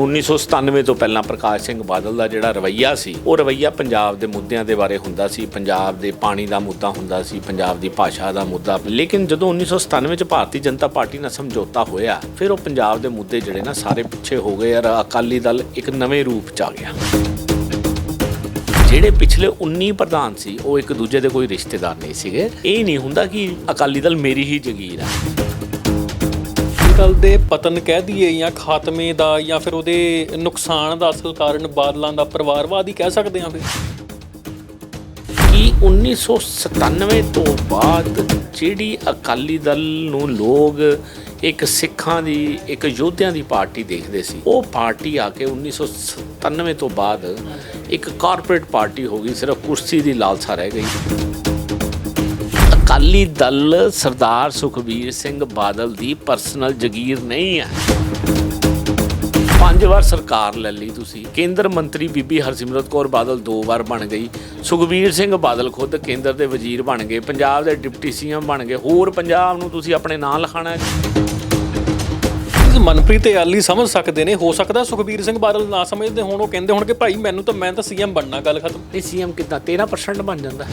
ਹੁਣ 1997 ਤੋਂ ਪਹਿਲਾਂ ਪ੍ਰਕਾਸ਼ ਸਿੰਘ ਬਾਦਲ ਦਾ ਜਿਹੜਾ ਰਵੱਈਆ ਸੀ, ਉਹ ਰਵੱਈਆ ਪੰਜਾਬ ਦੇ ਮੁੱਦਿਆਂ ਦੇ ਬਾਰੇ ਹੁੰਦਾ ਸੀ, ਪੰਜਾਬ ਦੇ ਪਾਣੀ ਦਾ ਮੁੱਦਾ ਹੁੰਦਾ ਸੀ, ਪੰਜਾਬ ਦੀ ਭਾਸ਼ਾ ਦਾ ਮੁੱਦਾ। ਲੇਕਿਨ ਜਦੋਂ 1997 ਚ ਭਾਰਤੀ ਜਨਤਾ ਪਾਰਟੀ ਨਾਲ ਸਮਝੌਤਾ ਹੋਇਆ, ਫਿਰ ਉਹ ਪੰਜਾਬ ਦੇ ਮੁੱਦੇ ਜਿਹੜੇ ਨਾ ਸਾਰੇ ਪਿੱਛੇ ਹੋ ਗਏ ਯਾਰ ਅਕਾਲੀ ਦਲ ਇੱਕ ਨਵੇਂ ਰੂਪ ਚ ਆ ਗਿਆ। ਜਿਹੜੇ ਪਿਛਲੇ 19 ਪ੍ਰਧਾਨ ਸੀ, ਉਹ ਇੱਕ ਦੂਜੇ ਦੇ ਕੋਈ ਰਿਸ਼ਤੇਦਾਰ ਨਹੀਂ ਸੀਗੇ। ਇਹ ਨਹੀਂ ਹੁੰਦਾ ਕਿ ਅਕਾਲੀ ਦਲ ਮੇਰੀ ਹੀ ਜਗੀਰ ਆ। ਅਕਾਲੀ ਦੇ ਪਤਨ ਕਹਿ ਦਈਏ ਜਾਂ ਖਾਤਮੇ ਦਾ ਜਾਂ ਫਿਰ ਉਹਦੇ ਨੁਕਸਾਨ ਦਾ ਅਸਲ ਕਾਰਨ ਬਾਦਲਾਂ ਦਾ ਪਰਿਵਾਰਵਾਦ ਹੀ ਕਹਿ ਸਕਦੇ ਹਾਂ ਫਿਰ। ਕਿ 1997 ਤੋਂ ਬਾਅਦ ਜਿਹੜੀ ਅਕਾਲੀ ਦਲ ਨੂੰ ਲੋਕ ਇੱਕ ਸਿੱਖਾਂ ਦੀ, ਇੱਕ ਯੋਧਿਆਂ ਦੀ ਪਾਰਟੀ ਦੇਖਦੇ ਸੀ, ਉਹ ਪਾਰਟੀ ਆ ਕੇ 1997 ਤੋਂ ਬਾਅਦ ਇੱਕ ਕਾਰਪੋਰੇਟ ਪਾਰਟੀ ਹੋ ਗਈ, ਸਿਰਫ ਕੁਰਸੀ ਦੀ ਲਾਲਸਾ ਰਹਿ ਗਈ। ਅਕਾਲੀ ਦਲ ਸਰਦਾਰ ਸੁਖਬੀਰ ਸਿੰਘ ਬਾਦਲ ਦੀ ਪਰਸਨਲ ਜਗੀਰ ਨਹੀਂ ਹੈ। ਪੰਜ ਵਾਰ ਸਰਕਾਰ ਲੈ ਲਈ ਤੁਸੀਂ। ਕੇਂਦਰ ਮੰਤਰੀ ਬੀਬੀ ਹਰਸਿਮਰਤ ਕੌਰ ਬਾਦਲ ਦੋ ਵਾਰ ਬਣ ਗਈ। ਸੁਖਬੀਰ ਸਿੰਘ ਬਾਦਲ ਖੁਦ ਕੇਂਦਰ ਦੇ ਵਜ਼ੀਰ ਬਣ ਗਏ। ਪੰਜਾਬ ਦੇ ਡਿਪਟੀ ਸੀਐਮ ਬਣ ਗਏ। ਹੋਰ ਪੰਜਾਬ ਨੂੰ ਤੁਸੀਂ ਆਪਣੇ ਨਾਂ ਲਿਖਾਣਾ ਮਨਪ੍ਰੀਤ ਤੇ ਆਲੀ ਸਮਝ ਸਕਦੇ ਨੇ। ਹੋ ਸਕਦਾ ਸੁਖਬੀਰ ਸਿੰਘ ਬਾਦਲ ਨਾ ਸਮਝਦੇ ਹੋਣ। ਉਹ ਕਹਿੰਦੇ ਹੋਣ ਕਿ ਭਾਈ ਮੈਨੂੰ ਤਾਂ ਮੈਂ ਤਾਂ ਸੀਐਮ ਬਣਨਾ ਗੱਲ ਖਤਮ। ਇਹ ਸੀਐਮ ਕਿਦਾਂ? 13% ਬਣ ਜਾਂਦਾ।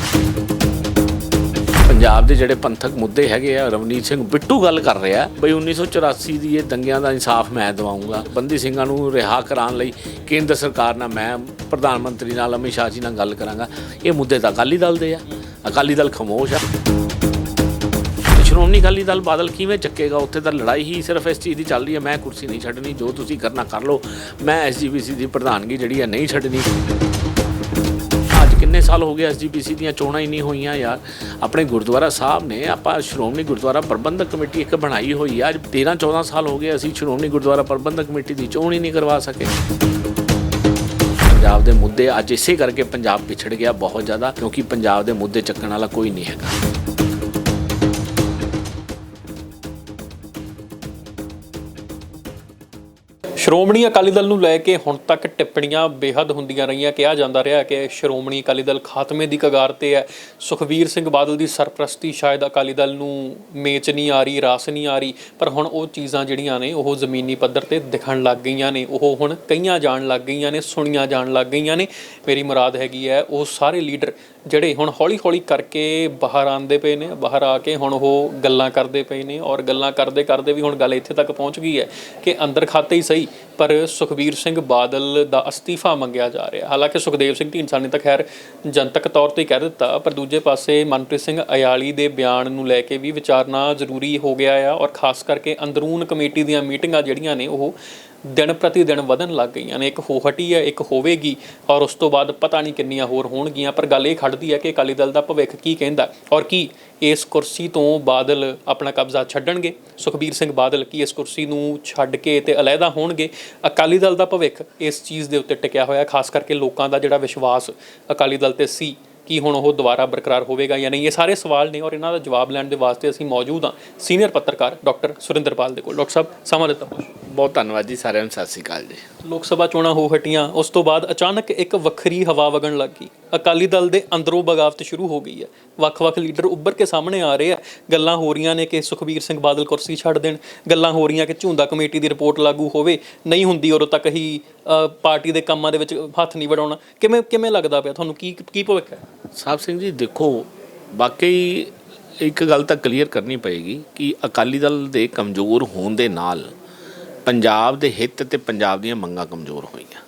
ਪੰਜਾਬ ਦੇ ਜਿਹੜੇ ਪੰਥਕ ਮੁੱਦੇ ਹੈਗੇ ਆ, ਰਵਨੀਤ ਸਿੰਘ ਬਿੱਟੂ ਗੱਲ ਕਰ ਰਿਹਾ। ਬਈ 1984 ਦੀ ਇਹ ਦੰਗਿਆਂ ਦਾ ਇਨਸਾਫ ਮੈਂ ਦਿਵਾਉਂਗਾ। ਬੰਦੀ ਸਿੰਘਾਂ ਨੂੰ ਰਿਹਾ ਕਰਾਉਣ ਲਈ ਕੇਂਦਰ ਸਰਕਾਰ ਨਾਲ ਮੈਂ, ਪ੍ਰਧਾਨ ਮੰਤਰੀ ਨਾਲ, ਅਮਿਤ ਸ਼ਾਹ ਜੀ ਨਾਲ ਗੱਲ ਕਰਾਂਗਾ। ਇਹ ਮੁੱਦੇ ਤਾਂ ਅਕਾਲੀ ਦਲ ਦੇ ਆ। ਅਕਾਲੀ ਦਲ ਖਾਮੋਸ਼ ਆ। ਸ਼੍ਰੋਮਣੀ ਅਕਾਲੀ ਦਲ ਬਾਦਲ ਕਿਵੇਂ ਚੱਕੇਗਾ? ਉੱਥੇ ਤਾਂ ਲੜਾਈ ਹੀ ਸਿਰਫ ਇਸ ਚੀਜ਼ ਦੀ ਚੱਲ ਰਹੀ ਹੈ, ਮੈਂ ਕੁਰਸੀ ਨਹੀਂ ਛੱਡਣੀ, ਜੋ ਤੁਸੀਂ ਕਰਨਾ ਕਰ ਲਓ। ਮੈਂ ਐਸਜੀਪੀਸੀ ਦੀ ਪ੍ਰਧਾਨਗੀ ਜਿਹੜੀ ਹੈ ਨਹੀਂ ਛੱਡਣੀ। ਕਿੰਨੇ ਸਾਲ ਹੋ ਗਏ ਐਸਜੀਪੀਸੀ ਦੀਆਂ ਚੋਣਾਂ ਹੀ ਨਹੀਂ ਹੋਈਆਂ ਯਾਰ। ਆਪਣੇ ਗੁਰਦੁਆਰਾ ਸਾਹਿਬ ਨੇ, ਆਪਾਂ ਸ਼੍ਰੋਮਣੀ ਗੁਰਦੁਆਰਾ ਪ੍ਰਬੰਧਕ ਕਮੇਟੀ ਇੱਕ ਬਣਾਈ ਹੋਈ ਆ। ਅੱਜ 13 14 ਸਾਲ ਹੋ ਗਏ ਅਸੀਂ ਸ਼੍ਰੋਮਣੀ ਗੁਰਦੁਆਰਾ ਪ੍ਰਬੰਧਕ ਕਮੇਟੀ ਦੀ ਚੋਣ ਹੀ ਨਹੀਂ ਕਰਵਾ ਸਕੇ। ਪੰਜਾਬ ਦੇ ਮੁੱਦੇ ਅੱਜ ਇਸੇ ਕਰਕੇ ਪੰਜਾਬ ਪਿਛੜ ਗਿਆ ਬਹੁਤ ਜ਼ਿਆਦਾ, ਕਿਉਂਕਿ ਪੰਜਾਬ ਦੇ ਮੁੱਦੇ ਚੱਕਣ ਵਾਲਾ ਕੋਈ ਨਹੀਂ ਹੈਗਾ। ਸ਼੍ਰੋਮਣੀ ਅਕਾਲੀ ਦਲ ਨੂੰ ਲੈ ਕੇ ਹੁਣ ਤੱਕ ਟਿੱਪਣੀਆਂ ਬੇਹੱਦ ਹੁੰਦੀਆਂ ਰਹੀਆਂ, ਕਿਹਾ ਜਾਂਦਾ ਰਿਹਾ ਕਿ ਸ਼੍ਰੋਮਣੀ ਅਕਾਲੀ ਦਲ ਖਾਤਮੇ ਦੀ ਕਗਾਰ ਤੇ ਹੈ। ਸੁਖਬੀਰ ਸਿੰਘ ਬਾਦਲ ਦੀ ਸਰਪ੍ਰਸਤੀ ਸ਼ਾਇਦ ਅਕਾਲੀ ਦਲ ਨੂੰ ਮੇਚ ਨਹੀਂ ਆ ਰਹੀ, ਰਾਸ ਨਹੀਂ ਆ ਰਹੀ, ਪਰ ਹੁਣ ਉਹ ਚੀਜ਼ਾਂ ਜਿਹੜੀਆਂ ਨੇ, ਉਹ ਜ਼ਮੀਨੀ ਪੱਧਰ ਤੇ ਦਿਖਣ ਲੱਗ ਗਈਆਂ ਨੇ। ਉਹ ਹੁਣ ਕਈਆਂ ਜਾਣ ਲੱਗ ਗਈਆਂ ਨੇ, ਸੁਣੀਆਂ ਜਾਣ ਲੱਗ ਗਈਆਂ ਨੇ। ਮੇਰੀ ਮੁਰਾਦ ਹੈਗੀ ਹੈ, ਉਹ ਸਾਰੇ ਲੀਡਰ ਜਿਹੜੇ ਹੁਣ ਹੌਲੀ-ਹੌਲੀ ਕਰਕੇ ਬਾਹਰ ਆਉਂਦੇ ਪਏ ਨੇ, ਬਾਹਰ ਆ ਕੇ ਹੁਣ ਉਹ ਗੱਲਾਂ ਕਰਦੇ ਪਏ ਨੇ ਔਰ ਗੱਲਾਂ ਕਰਦੇ ਕਰਦੇ ਵੀ ਹੁਣ ਗੱਲ ਇੱਥੇ ਤੱਕ ਪਹੁੰਚ ਗਈ ਹੈ ਕਿ ਅੰਦਰ ਖਾਤੇ ਹੀ ਸਹੀ, ਪਰ ਸੁਖਬੀਰ ਸਿੰਘ ਬਾਦਲ ਦਾ ਅਸਤੀਫਾ ਮੰਗਿਆ ਜਾ ਰਿਹਾ। ਹਾਲਾਂਕਿ ਸੁਖਦੇਵ ਸਿੰਘ ਢੀਂਡਸਾ ਨੇ ਤਾਂ ਖੈਰ ਜਨਤਕ ਤੌਰ ਤੇ ਕਹਿ ਦਿੱਤਾ, ਪਰ ਦੂਜੇ ਪਾਸੇ ਮਨਪ੍ਰੀਤ ਸਿੰਘ ਅਯਾਲੀ ਦੇ ਬਿਆਨ ਨੂੰ ਲੈ ਕੇ ਵੀ ਵਿਚਾਰਨਾ ਜ਼ਰੂਰੀ ਹੋ ਗਿਆ ਆ ਔਰ ਖਾਸ ਕਰਕੇ ਅੰਦਰੂਨ ਕਮੇਟੀ ਦੀਆਂ ਮੀਟਿੰਗਾਂ ਜਿਹੜੀਆਂ ਨੇ ਉਹ ਦਿਨ ਪ੍ਰਤੀ ਦਿਨ ਵਧਣ ਲੱਗ ਗਈਆਂ ਨੇ, ਇੱਕ ਹੋ ਹਟੀ ਹੈ, ਇੱਕ ਹੋਵੇਗੀ ਔਰ ਉਸ ਤੋਂ ਬਾਅਦ ਪਤਾ ਨਹੀਂ ਕਿੰਨੀਆਂ ਹੋਰ ਹੋਣਗੀਆਂ, ਪਰ ਗੱਲ ਇਹ ਖੜਦੀ ਹੈ ਕਿ ਅਕਾਲੀ ਦਲ ਦਾ ਭਵਿੱਖ ਕੀ ਕਹਿੰਦਾ ਔਰ ਕੀ ਇਸ ਕੁਰਸੀ ਤੋਂ ਬਾਦਲ ਆਪਣਾ ਕਬਜ਼ਾ ਛੱਡਣਗੇ? ਸੁਖਬੀਰ ਸਿੰਘ ਬਾਦਲ ਕੀ ਇਸ ਕੁਰਸੀ ਨੂੰ ਛੱਡ ਕੇ ਤੇ ਅਲੱਗਾ ਹੋਣਗੇ? ਅਕਾਲੀ ਦਲ ਦਾ ਭਵਿੱਖ ਇਸ ਚੀਜ਼ ਦੇ ਉੱਤੇ ਟਿਕਿਆ ਹੋਇਆ ਖਾਸ ਕਰਕੇ ਲੋਕਾਂ ਦਾ ਜਿਹੜਾ ਵਿਸ਼ਵਾਸ ਅਕਾਲੀ ਦਲ ਤੇ ਸੀ। ਕੀ ਹੁਣ ਉਹ ਦੁਬਾਰਾ ਬਰਕਰਾਰ ਹੋਵੇਗਾ ਜਾਂ ਨਹੀਂ ਇਹ ਸਾਰੇ ਸਵਾਲ ਨੇ ਔਰ ਇਹਨਾਂ ਦਾ ਜਵਾਬ ਲੈਣ ਦੇ ਵਾਸਤੇ ਅਸੀਂ ਮੌਜੂਦ ਹਾਂ ਸੀਨੀਅਰ ਪੱਤਰਕਾਰ ਡਾਕਟਰ ਸੁਰਿੰਦਰਪਾਲ ਦੇ ਕੋਲ। ਡਾਕਟਰ ਸਾਹਿਬ ਸਮਾਂ ਦਿੱਤਾ ਬਹੁਤ ਬਹੁਤ ਧੰਨਵਾਦ ਜੀ ਸਾਰਿਆਂ ਨੂੰ ਸਤਿ ਸ੍ਰੀ ਅਕਾਲ ਜੀ। ਲੋਕ ਸਭਾ ਚੋਣਾਂ ਹੋ ਹਟੀਆਂ ਉਸ ਤੋਂ ਬਾਅਦ ਅਚਾਨਕ ਇੱਕ ਵੱਖਰੀ ਹਵਾ ਵਗਣ ਲੱਗ ਅਕਾਲੀ ਦਲ ਦੇ ਅੰਦਰੋਂ ਬਗਾਵਤ ਸ਼ੁਰੂ ਹੋ ਗਈ ਹੈ। ਵੱਖ-ਵੱਖ ਲੀਡਰ ਉੱਭਰ ਕੇ ਸਾਹਮਣੇ ਆ ਰਹੇ ਆ। ਗੱਲਾਂ ਹੋ ਰਹੀਆਂ ਨੇ ਕਿ ਸੁਖਬੀਰ ਸਿੰਘ ਬਾਦਲ ਕੁਰਸੀ ਛੱਡ ਦੇਣ। ਗੱਲਾਂ ਹੋ ਰਹੀਆਂ ਕਿ ਝੁੰਦਾ ਕਮੇਟੀ ਦੀ ਰਿਪੋਰਟ ਲਾਗੂ ਹੋਵੇ, ਨਹੀਂ ਹੁੰਦੀ ਉਦੋਂ ਤੱਕ ਹੀ ਪਾਰਟੀ ਦੇ ਕੰਮਾਂ ਦੇ ਵਿੱਚ ਹੱਥ ਨਹੀਂ ਵੜਾਉਣਾ ਕਿਵੇਂ ਕਿਵੇਂ ਲੱਗਦਾ ਪਿਆ? ਤੁਹਾਨੂੰ ਕੀ ਕੀ ਭਵਿੱਖ ਹੈ? ਸਾਹਿਬ ਸਿੰਘ ਜੀ, ਦੇਖੋ, ਵਾਕਈ ਇੱਕ ਗੱਲ ਤਾਂ ਕਲੀਅਰ ਕਰਨੀ ਪਏਗੀ ਕਿ ਅਕਾਲੀ ਦਲ ਦੇ ਕਮਜ਼ੋਰ ਹੋਣ ਦੇ ਨਾਲ ਪੰਜਾਬ ਦੇ ਹਿੱਤ ਤੇ ਪੰਜਾਬ ਦੀਆਂ ਮੰਗਾਂ ਕਮਜ਼ੋਰ ਹੋਈਆਂ।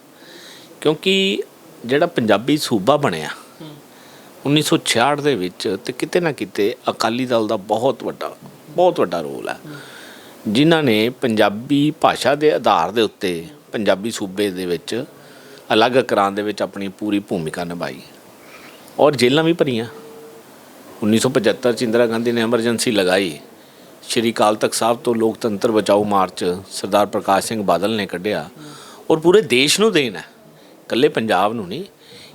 ਕਿਉਂਕਿ ਜਿਹੜਾ ਪੰਜਾਬੀ ਸੂਬਾ ਬਣਿਆ 1966 ਦੇ ਵਿੱਚ ਤੇ ਕਿਤੇ ਨਾ ਕਿਤੇ ਅਕਾਲੀ ਦਲ ਦਾ ਬਹੁਤ ਵੱਡਾ ਬਹੁਤ ਵੱਡਾ ਰੋਲ ਹੈ। ਜਿਨ੍ਹਾਂ ਨੇ ਪੰਜਾਬੀ ਭਾਸ਼ਾ ਦੇ ਆਧਾਰ ਦੇ ਉੱਤੇ ਪੰਜਾਬੀ ਸੂਬੇ ਦੇ ਵਿੱਚ ਅਲੱਗ ਕਰਾਂ ਦੇ ਵਿੱਚ ਆਪਣੀ ਪੂਰੀ ਭੂਮਿਕਾ ਨਿਭਾਈ। ਔਰ ਜੇਲ੍ਹਾਂ ਵੀ ਭਰੀਆਂ। 1975 ਚ ਇੰਦਰਾ ਗਾਂਧੀ ਨੇ ਐਮਰਜੈਂਸੀ ਲਗਾਈ। ਸ਼੍ਰੀ ਅਕਾਲ ਤਖਤ ਸਾਹਿਬ ਤੋਂ ਲੋਕਤੰਤਰ ਬਚਾਓ ਮਾਰਚ ਸਰਦਾਰ ਪ੍ਰਕਾਸ਼ ਸਿੰਘ ਬਾਦਲ ਨੇ ਕੱਢਿਆ। ਔਰ ਪੂਰੇ ਦੇਸ਼ ਨੂੰ ਦੇਣ ਹੈ। ਇਕੱਲੇ ਪੰਜਾਬ ਨੂੰ ਨਹੀਂ,